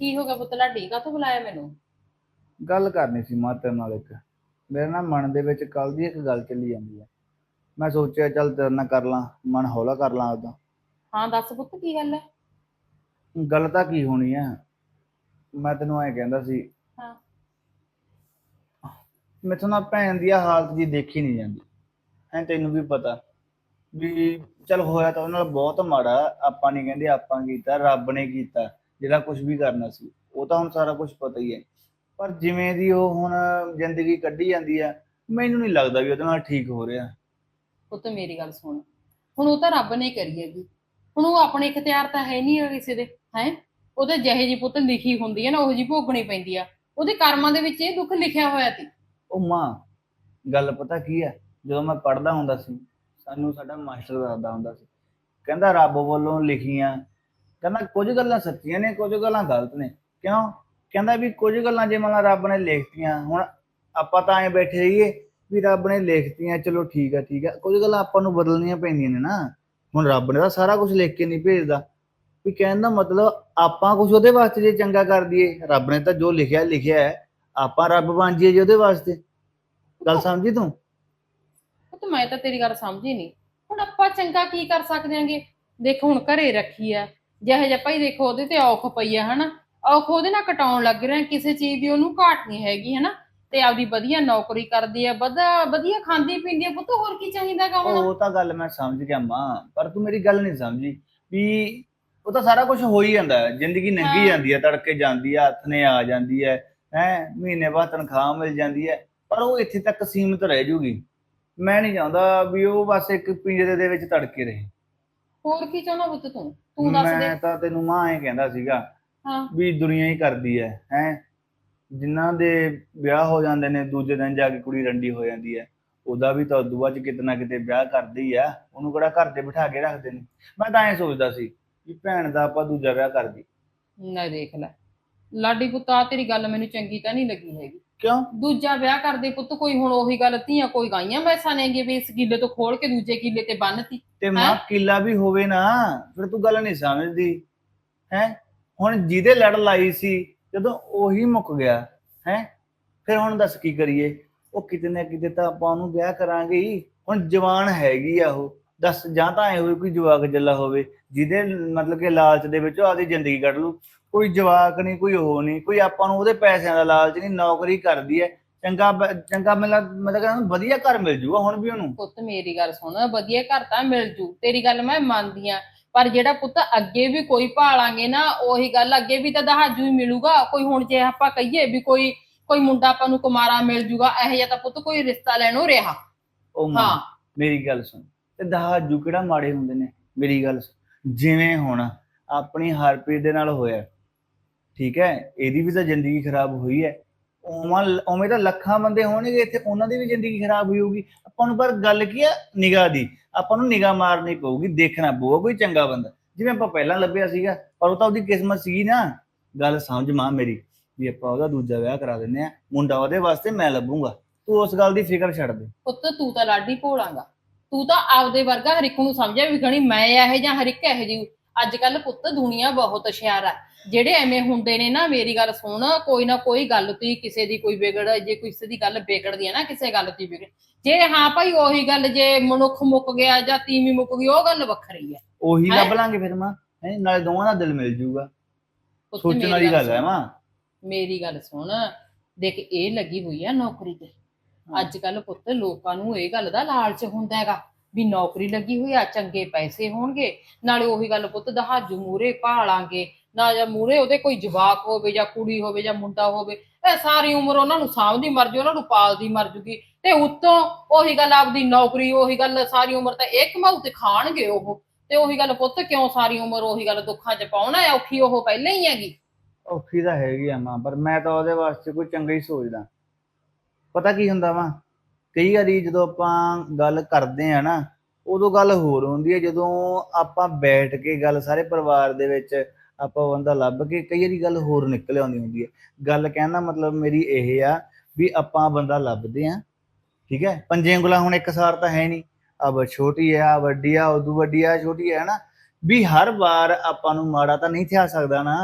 ਕੀ ਹੋ ਗਿਆ ਪੁੱਤ? ਲਾਡੀ ਕਾਹਤੋਂ ਬੁਲਾਇਆ ਮੈਨੂੰ? ਗੱਲ ਕਰਨੀ ਸੀ ਮਾਂ ਤੇਰੇ ਨਾਲ ਇੱਕ। ਮੇਰੇ ਨਾ ਮਨ ਦੇ ਵਿੱਚ ਕੱਲ ਦੀ ਇੱਕ ਗੱਲ ਚੱਲੀ ਜਾਂਦੀ ਹੈ ਮੈਂ ਸੋਚਿਆ ਚੱਲ ਤੇਰੇ ਨਾਲ ਕਰ ਲਾਂ ਮਨ ਹੌਲਾ ਕਰ ਲਾਂ ਉਹਦਾ ਹਾਂ ਦੱਸ ਪੁੱਤ ਕੀ ਗੱਲ ਹੈ ਗੱਲ ਤਾਂ ਕੀ ਹੋਣੀ ਆ? ਮੈਂ ਤੈਨੂੰ ਐਂ ਕਹਿੰਦਾ ਸੀ। ਹਾਂ। ਮੈਥੋਂ ਨਾ ਭੈਣ ਦੀ ਹਾਲਤ ਜੀ ਦੇਖੀ ਨਹੀਂ ਜਾਂਦੀ। ਐ ਤੈਨੂੰ ਵੀ ਪਤਾ ਵੀ ਚਲ ਹੋਇਆ ਤਾਂ ਉਹਨਾਂ ਨਾਲ ਬਹੁਤ ਮਾੜਾ। ਆਪਾਂ ਨਹੀਂ ਕਹਿੰਦੇ ਆਪਾਂ ਕੀਤਾ ਰੱਬ ਨੇ ਕੀਤਾ। ਜਿਹੜਾ ਕੁਝ ਵੀ ਕਰਨਾ ਸੀ ਉਹ ਤਾਂ ਹੁਣ ਸਾਰਾ ਕੁਝ ਪਤਾ ਹੀ ਹੈ। ਪਰ ਜਿਵੇਂ ਦੀ ਉਹ ਹੁਣ ਜ਼ਿੰਦਗੀ ਕੱਢੀ ਜਾਂਦੀ ਆ ਮੈਨੂੰ ਨਹੀਂ ਲੱਗਦਾ ਵੀ ਉਹਦੇ ਨਾਲ ਠੀਕ ਹੋ ਰਿਹਾ। ਪੁੱਤ ਮੇਰੀ ਗੱਲ ਸੁਣ। ਹੁਣ ਉਹ ਤਾਂ ਰੱਬ ਨੇ ਕਰੀ ਹੈਗੀ। ਹੁਣ ਉਹ ਆਪਣੇ ਇਖਤਿਆਰ ਤਾਂ ਹੈ ਨਹੀਂ ਕਿਸੇ ਦੇ ਹੈ? ਉਹਦੇ ਜਿਹੇ ਜੀ ਪੁੱਤ ਲਿਖੀ ਹੁੰਦੀ ਹੈ ਨਾ ਉਹ ਜੀ ਭੋਗਣੀ ਪੈਂਦੀ ਆ। ਉਹਦੇ ਕਰਮਾਂ ਦੇ ਵਿੱਚ ਇਹ ਦੁੱਖ ਲਿਖਿਆ ਹੋਇਆ ਸੀ। ਉਹ ਮਾਂ ਗੱਲ ਪਤਾ ਕੀ ਹੈ? ਜਦੋਂ ਮੈਂ ਪੜਦਾ ਹੁੰਦਾ ਸੀ ਸਾਨੂੰ ਸਾਡਾ ਮਾਸਟਰ ਦੱਸਦਾ ਹੁੰਦਾ ਸੀ ਕਹਿੰਦਾ ਰੱਬ ਵੱਲੋਂ ਲਿਖੀਆਂ ਕਹਿੰਦਾ ਕੁਝ ਗੱਲਾਂ ਸੱਚੀਆਂ ਨੇ, ਕੁਝ ਗੱਲਾਂ ਗਲਤ ਨੇ। ਕਿਉਂ? ਕਹਿੰਦਾ ਵੀ ਕੁਝ ਗੱਲਾਂ ਜੇ ਮੰਨ ਲਾ ਰੱਬ ਨੇ ਲਿਖਤੀਆਂ, ਹੁਣ ਆਪਾਂ ਤਾਂ ਐ ਬੈਠੇ ਰਹੀਏ ਵੀ ਰੱਬ ਨੇ ਲਿਖਤੀਆਂ, ਚਲੋ ਠੀਕ ਆ ਠੀਕ ਆ। ਕੁਝ ਗੱਲਾਂ ਆਪਾਂ ਨੂੰ ਬਦਲਣੀਆਂ ਪੈਂਦੀਆਂ ਨੇ ਨਾ। ਹੁਣ ਰੱਬ ਨੇ ਤਾਂ ਸਾਰਾ ਕੁਝ ਲਿਖ ਕੇ ਨਹੀਂ ਭੇਜਦਾ। ਵੀ ਕਹਿਣ ਦਾ ਮਤਲਬ ਆਪਾਂ ਕੁਝ ਉਹਦੇ ਵਾਸਤੇ ਜੇ ਚੰਗਾ ਕਰ ਦਈਏ। ਰੱਬ ਨੇ ਤਾਂ ਜੋ ਲਿਖਿਆ ਲਿਖਿਆ ਹੈ। ਆਪਾਂ ਰੱਬ ਬਣ ਜਾਈਏ ਜੀ ਉਹਦੇ ਵਾਸਤੇ। ਗੱਲ ਸਮਝੀ ਤੂੰ? ਪੁੱਤ, ਮੈਂ ਤਾਂ ਤੇਰੀ ਗੱਲ ਸਮਝੀ ਨਹੀਂ। ਹੁਣ ਆਪਾਂ ਚੰਗਾ ਕੀ ਕਰ ਸਕਦੇ ਆਂਗੇ ਦੇਖ, ਹੁਣ ਘਰੇ ਰੱਖੀ ਆ। ਜਿਹੇ ਜਿਹਾ ਭਾਈ ਦੇਖੋ ਉਹਦੇ ਤੇ ਔਖ ਪਈ ਆ ਹਨਾ? ਔਖ ਉਹਦੇ ਨਾਲ ਕਟਾਉਣ ਲੱਗ ਰਿਹਾ ਕਿਸੇ ਚੀਜ਼ ਦੀ ਉਹਨੂੰ ਘਾਟ ਨਹੀਂ ਹੈਗੀ ਹਨਾ? ਤੇ ਆਪਦੀ ਵਧੀਆ ਨੌਕਰੀ ਕਰਦੀ ਆ ਵਧੀਆ ਵਧੀਆ ਖਾਂਦੀ ਪੀਂਦੀ ਆ ਪੁੱਤ ਹੋਰ ਕੀ ਚਾਹੀਦਾਗਾ ਹੁਣ? ਉਹ ਤਾਂ ਗੱਲ ਮੈਂ ਸਮਝ ਗਿਆ ਮਾਂ ਪਰ ਤੂੰ ਮੇਰੀ ਗੱਲ ਨਹੀਂ ਸਮਝੀ ਵੀ ਉਹ ਤਾਂ ਸਾਰਾ ਕੁਝ ਹੋ ਹੀ ਜਾਂਦਾ ਹੈ ਜ਼ਿੰਦਗੀ ਹਾਂ। ਲੰਘੀ ਜਾਂਦੀ ਹੈ ਤੜਕੇ ਜਾਂਦੀ ਹੈ ਹੱਥ ਨੇ ਆ ਜਾਂਦੀ ਹੈ ਹੈ ਮਹੀਨੇ ਬਾਅਦ ਤਨਖਾਹ ਮਿਲ ਜਾਂਦੀ ਹੈ ਪਰ ਉਹ ਇੱਥੇ ਤੱਕ ਸੀਮਿਤ ਰਹਿ ਜੂਗੀ। ਮੈਂ ਨਹੀਂ ਚਾਹੁੰਦਾ ਵੀ ਉਹ ਬਸ ਇੱਕ ਪਿੰਜਰੇ ਦੇ ਵਿੱਚ ਤੜਕੇ ਰਹੇ। ਹੋਰ ਕੀ ਚਾਹੁੰਦਾ ਪੁੱਤ ਤੂੰ? ਤੂੰ ਦੱਸ ਦੇ। ਮੈਂ ਤਾਂ ਤੈਨੂੰ ਮਾਂ ਐ ਕਹਿੰਦਾ ਸੀਗਾ ਹਾਂ। ਵੀ ਦੁਨੀਆ ਹੀ ਕਰਦੀ ਹੈ ਹੈ। ਜਿਨ੍ਹਾਂ ਦੇ ਵਿਆਹ ਹੋ ਜਾਂਦੇ ਨੇ ਦੂਜੇ ਦਿਨ ਜਾ ਕੇ ਕੁੜੀ ਰੰਡੀ ਹੋ ਜਾਂਦੀ ਹੈ ਉਹਦਾ ਵੀ ਤਾਂ ਉਦੋਂ ਬਾਅਦ 'ਚ ਕਿਤੇ ਨਾ ਕਿਤੇ ਵਿਆਹ ਕਰਦੇ ਆ ਉਹਨੂੰ ਕਿਹੜਾ ਘਰ ਤੇ ਬਿਠਾ ਕੇ ਰੱਖਦੇ ਨੇ? ਮੈਂ ਤਾਂ ਐਂ ਸੋਚਦਾ ਸੀ ਕਿ ਭੈਣ ਦਾ ਆਪਾਂ ਦੂਜਾ ਵਿਆਹ ਕਰ ਦੀ ਨਾ ਦੇਖ ਲੈ। ਲਾਡੀ ਪੁੱਤ ਆ ਤੇਰੀ ਗੱਲ ਮੈਨੂੰ ਚੰਗੀ ਤਾਂ ਨਹੀਂ ਲੱਗੀ ਹੈਗੀ। ਕਿਉਂ? ਦੂਜਾ ਵਿਆਹ ਕਰਦੇ ਪੁੱਤ ਕੋਈ ਹੁਣ ਉਹੀ ਗੱਲ ਧੀਆਂ ਕੋਈ ਗਾਈਆਂ ਮੈਸਾਂ ਨੇਗੇ ਵੀ ਇਸ ਕਿੱਲੇ ਤੋਂ ਖੋਲ ਕੇ ਦੂਜੇ ਕਿੱਲੇ ਤੇ ਬੰਨਤੀ ਤੇ ਮਾਂ ਕਿੱਲਾ ਵੀ ਹੋਵੇ ਨਾ ਫਿਰ ਤੂੰ ਗੱਲ ਨਹੀਂ ਸਮਝਦੀ ਹੈ? ਹੁਣ ਜਿਹਦੇ ਲੜ ਲਾਈ ਸੀ ਜਦੋਂ ਉਹੀ ਮੁੱਕ ਗਿਆ ਹੈ? ਫਿਰ ਹੁਣ ਦੱਸ ਕੀ ਕਰੀਏ? ਉਹ ਕਿਤੇ ਨਾ ਕਿਤੇ ਤਾਂ ਆਪਾਂ ਉਹਨੂੰ ਵਿਆਹ ਕਰਾਂਗੇ ਹੀ ਹੁਣ ਜਵਾਨ ਹੈਗੀ ਆ ਉਹ। ਦੱਸ ਜਾਂ ਤਾਂ ਐ ਹੋਵੇ ਕੋਈ ਜਵਾਕ ਜੱਲਾ ਹੋਵੇ ਜਿਹਦੇ ਮਤਲਬ ਕਿ ਲਾਲਚ ਦੇ ਵਿੱਚ ਉਹ ਆਪਦੀ ਜ਼ਿੰਦਗੀ ਕੱਢ ਲੂ ਕੋਈ ਜਵਾਕ ਨਹੀਂ ਕੋਈ ਉਹ ਨਹੀਂ ਕੋਈ ਆਪਾਂ ਨੂੰ ਉਹਦੇ ਪੈਸਿਆਂ ਦਾ ਲਾਲਚ ਨਹੀਂ ਨੌਕਰੀ ਕਰਦੀ ਹੈ ਚੰਗਾ ਬ- ਚੰਗਾ ਮਤਲਬ ਮਤਲਬ ਕਹਿੰਦਾ ਵਧੀਆ ਘਰ ਮਿਲ ਜੂਗਾ ਹੁਣ ਵੀ ਉਹਨੂੰ। ਪੁੱਤ ਮੇਰੀ ਗੱਲ ਸੁਣ ਵਧੀਆ ਘਰ ਤਾਂ ਮਿਲ ਜੂ ਤੇਰੀ ਗੱਲ ਮੈਂ ਮੰਨਦੀ ਆ। ਪਰ ਜਿਹੜਾ ਪੁੱਤ ਅੱਗੇ ਵੀ ਕੋਈ ਭਾਲਾਂਗੇ ਨਾ ਉਹੀ ਗੱਲ ਅੱਗੇ ਵੀ ਤਾਂ ਦਹਾਜੂ ਹੀ ਮਿਲੂਗਾ। ਕੋਈ ਹੁਣ ਜੇ ਆਪਾਂ ਕਹੀਏ ਵੀ ਕੋਈ ਕੋਈ ਮੁੰਡਾ ਆਪਾਂ ਨੂੰ ਕੁਮਾਰਾ ਮਿਲ ਜੂਗਾ ਇਹੋ ਜਿਹਾ ਤਾਂ ਪੁੱਤ ਕੋਈ ਰਿਸ਼ਤਾ ਲੈਣੋਂ ਰਿਹਾ। ਉਹ ਮਾਂ ਹਾਂ। ਮੇਰੀ ਗੱਲ ਸੁਣ। ਤੇ ਦਹਾਜੂ ਕਿਹੜਾ ਮਾੜੇ ਹੁੰਦੇ ਨੇ, ਮੇਰੀ ਗੱਲ ਜਿਵੇਂ ਹੁਣ ਆਪਣੀ ਹਰਪ੍ਰੀਤ ਦੇ ਨਾਲ ਹੋਇਆ, ਠੀਕ ਹੈ, ਇਹਦੀ ਵੀ ਤਾਂ ਜ਼ਿੰਦਗੀ ਖਰਾਬ ਹੋਈ ਹੈ। ਉਵੇਂ ਉਵੇਂ ਤਾਂ ਲੱਖਾਂ ਬੰਦੇ ਹੋਣਗੇ, ਇੱਥੇ ਉਹਨਾਂ ਦੀ ਵੀ ਜ਼ਿੰਦਗੀ ਖਰਾਬ ਹੋਈ ਹੋਊਗੀ। ਆਪਾਂ ਨੂੰ ਪਰ ਗੱਲ ਕੀ ਆ? ਨਿਗਾਹ ਦੀ। ਆਪਾਂ ਨੂੰ ਨਿਗਾਹ ਮਾਰਨੀ ਪਊਗੀ, ਦੇਖਣਾ ਪਊਗਾ, ਕੋਈ ਚੰਗਾ ਬੰਦਾ। ਜਿਵੇਂ ਆਪਾਂ ਪਹਿਲਾਂ ਲੱਭਿਆ ਸੀਗਾ, ਪਰ ਉਹ ਤਾਂ ਉਹਦੀ ਕਿਸਮਤ ਸੀਗੀ ਨਾ। ਗੱਲ ਸਮਝ ਮਾਂ ਮੇਰੀ, ਵੀ ਆਪਾਂ ਉਹਦਾ ਦੂਜਾ ਵਿਆਹ ਕਰਾ ਦਿੰਦੇ ਆ ਮੁੰਡਾ ਉਹਦੇ ਵਾਸਤੇ ਮੈਂ ਲੱਭੂਗਾ। ਤੂੰ ਉਸ ਗੱਲ ਦੀ ਫਿਕਰ ਛੱਡ ਦੇ। ਪੁੱਤ, ਤੂੰ ਤਾਂ ਲਾਡੀ ਭੋਲਾਂਗਾ। ਤੂੰ ਤਾਂ ਆਪਦੇ ਵਰਗਾ ਹਰ ਇੱਕ ਨੂੰ ਸਮਝਿਆ ਵੀ ਗਣੀ ਮੈਂ ਇਹ ਜਾਂ ਹਰ ਇੱਕ ਇਹ ਜੀ ਅੱਜ ਕੱਲ ਪੁੱਤ ਦੁਨੀਆ ਬਹੁਤ ਹੁਸ਼ਿਆਰ ਆ। ਜਿਹੜੇ ਐਵੇਂ ਹੁੰਦੇ ਨੇ ਨਾ ਮੇਰੀ ਗੱਲ ਸੁਣ ਕੋਈ ਨਾ ਕੋਈ ਗੱਲ ਤੀ ਕਿਸੇ ਦੀ ਕੋਈ ਵਿਗੜ ਜੇ ਕਿਸੇ ਦੀ ਗੱਲ ਵਿਗੜਦੀ ਹੈ ਨਾ ਕਿਸੇ ਗੱਲ ਤੀ ਵਿਗੜ। ਜੇ ਹਾਂ ਭਾਈ ਉਹੀ ਗੱਲ ਜੇ ਮਨੁੱਖ ਮੁੱਕ ਗਿਆ ਜਾਂ ਤੀਵੀਂ ਮੁੱਕ ਗਈ ਉਹ ਗੱਲ ਵੱਖਰੀ ਹੈ ਉਹੀ? ਲੱਭ ਲਾਂਗੇ ਫਿਰ ਮਾਂ। ਹੈਂ ਨਾਲੇ ਦੋਵਾਂ ਦਾ ਦਿਲ ਮਿਲ ਜੂਗਾ। ਸੋਚਣ ਵਾਲੀ ਗੱਲ। ਹੈ ਮਾਂ। ਮੇਰੀ ਗੱਲ ਸੁਣ। ਦੇਖ ਇਹ ਲੱਗੀ ਹੋਈ ਆ ਨੌਕਰੀ ਤੇ। ਅੱਜ ਕੱਲ ਪੁੱਤ ਲੋਕਾਂ ਨੂੰ ਇਹ ਗੱਲ ਦਾ ਲਾਲਚ ਹੁੰਦਾ ਹੈਗਾ ਵੀ ਨੌਕਰੀ ਲੱਗੀ ਹੋਈ ਆ ਚੰਗੇ ਪੈਸੇ ਹੋਣਗੇ ਨਾਲੇ ਉਹੀ ਗੱਲ ਪੁੱਤ ਦਹਾਜੂ ਮੂਰੇ ਭਾਲਾਂਗੇ ਨਾ ਜਾਂ ਮੂਰੇ ਉਹਦੇ ਕੋਈ ਜਵਾਕ ਹੋਵੇ ਜਾਂ ਕੁੜੀ ਹੋਵੇ ਜਾਂ ਮੁੰਡਾ ਹੋਵੇ ਇਹ ਸਾਰੀ ਉਮਰ ਉਹਨਾਂ ਨੂੰ ਸਾਂਭਦੀ ਮਰ ਜੂ ਉਹਨਾਂ ਨੂੰ ਪਾਲਦੀ ਮਰ ਜੂਗੀ ਤੇ ਉੱਤੋਂ ਉਹੀ ਗੱਲ ਆਪਦੀ ਨੌਕਰੀ ਉਹੀ ਗੱਲ ਸਾਰੀ ਉਮਰ ਤਾਂ ਇਹ ਕਮਾਊ ਤੇ ਖਾਣਗੇ ਉਹ ਤੇ ਉਹੀ ਗੱਲ ਪੁੱਤ ਕਿਉਂ ਸਾਰੀ ਉਮਰ ਉਹੀ ਗੱਲ ਦੁੱਖਾਂ 'ਚ ਪਾਉਣਾ ਔਖੀ ਉਹ ਪਹਿਲਾਂ ਹੀ ਹੈਗੀ। ਔਖੀ ਤਾਂ ਹੈਗੀ ਆ ਮਾਂ ਪਰ ਮੈਂ ਤਾਂ ਉਹਦੇ ਵਾਸਤੇ ਕੋਈ ਚੰਗਾ ਹੀ ਸੋਚਦਾ। ਪਤਾ ਕੀ ਹੁੰਦਾ ਵਾ? ਕਈ ਵਾਰੀ ਜਦੋਂ ਆਪਾਂ ਗੱਲ ਕਰਦੇ ਆ ਨਾ ਉਦੋਂ ਗੱਲ ਹੋਰ ਹੁੰਦੀ ਹੈ। ਜਦੋਂ ਆਪਾਂ ਬੈਠ ਕੇ ਗੱਲ ਸਾਰੇ ਪਰਿਵਾਰ ਦੇ ਵਿੱਚ ਆਪਾਂ ਬੰਦਾ ਲੱਭ ਕੇ ਕਈ ਵਾਰੀ ਗੱਲ ਹੋਰ ਨਿਕਲ ਆਉਂਦੀ ਹੁੰਦੀ ਹੈ। ਗੱਲ ਕਹਿਣ ਦਾ ਮਤਲਬ ਮੇਰੀ ਇਹ ਆ ਵੀ ਆਪਾਂ ਬੰਦਾ ਲੱਭਦੇ ਆ ਠੀਕ ਹੈ? ਪੰਜੇ ਉਂਗਲਾਂ ਹੁਣ ਇੱਕ ਸਾਰ ਤਾਂ ਹੈ ਨਹੀਂ। ਅਬ ਛੋਟੀ ਆ ਵੱਡੀ ਆ ਉਦੋਂ ਵੱਡੀ ਆ ਛੋਟੀ ਹੈ ਨਾ ਵੀ ਹਰ ਵਾਰ ਆਪਾਂ ਨੂੰ ਮਾੜਾ ਤਾਂ ਨਹੀਂ ਥਿਆ ਸਕਦਾ ਨਾ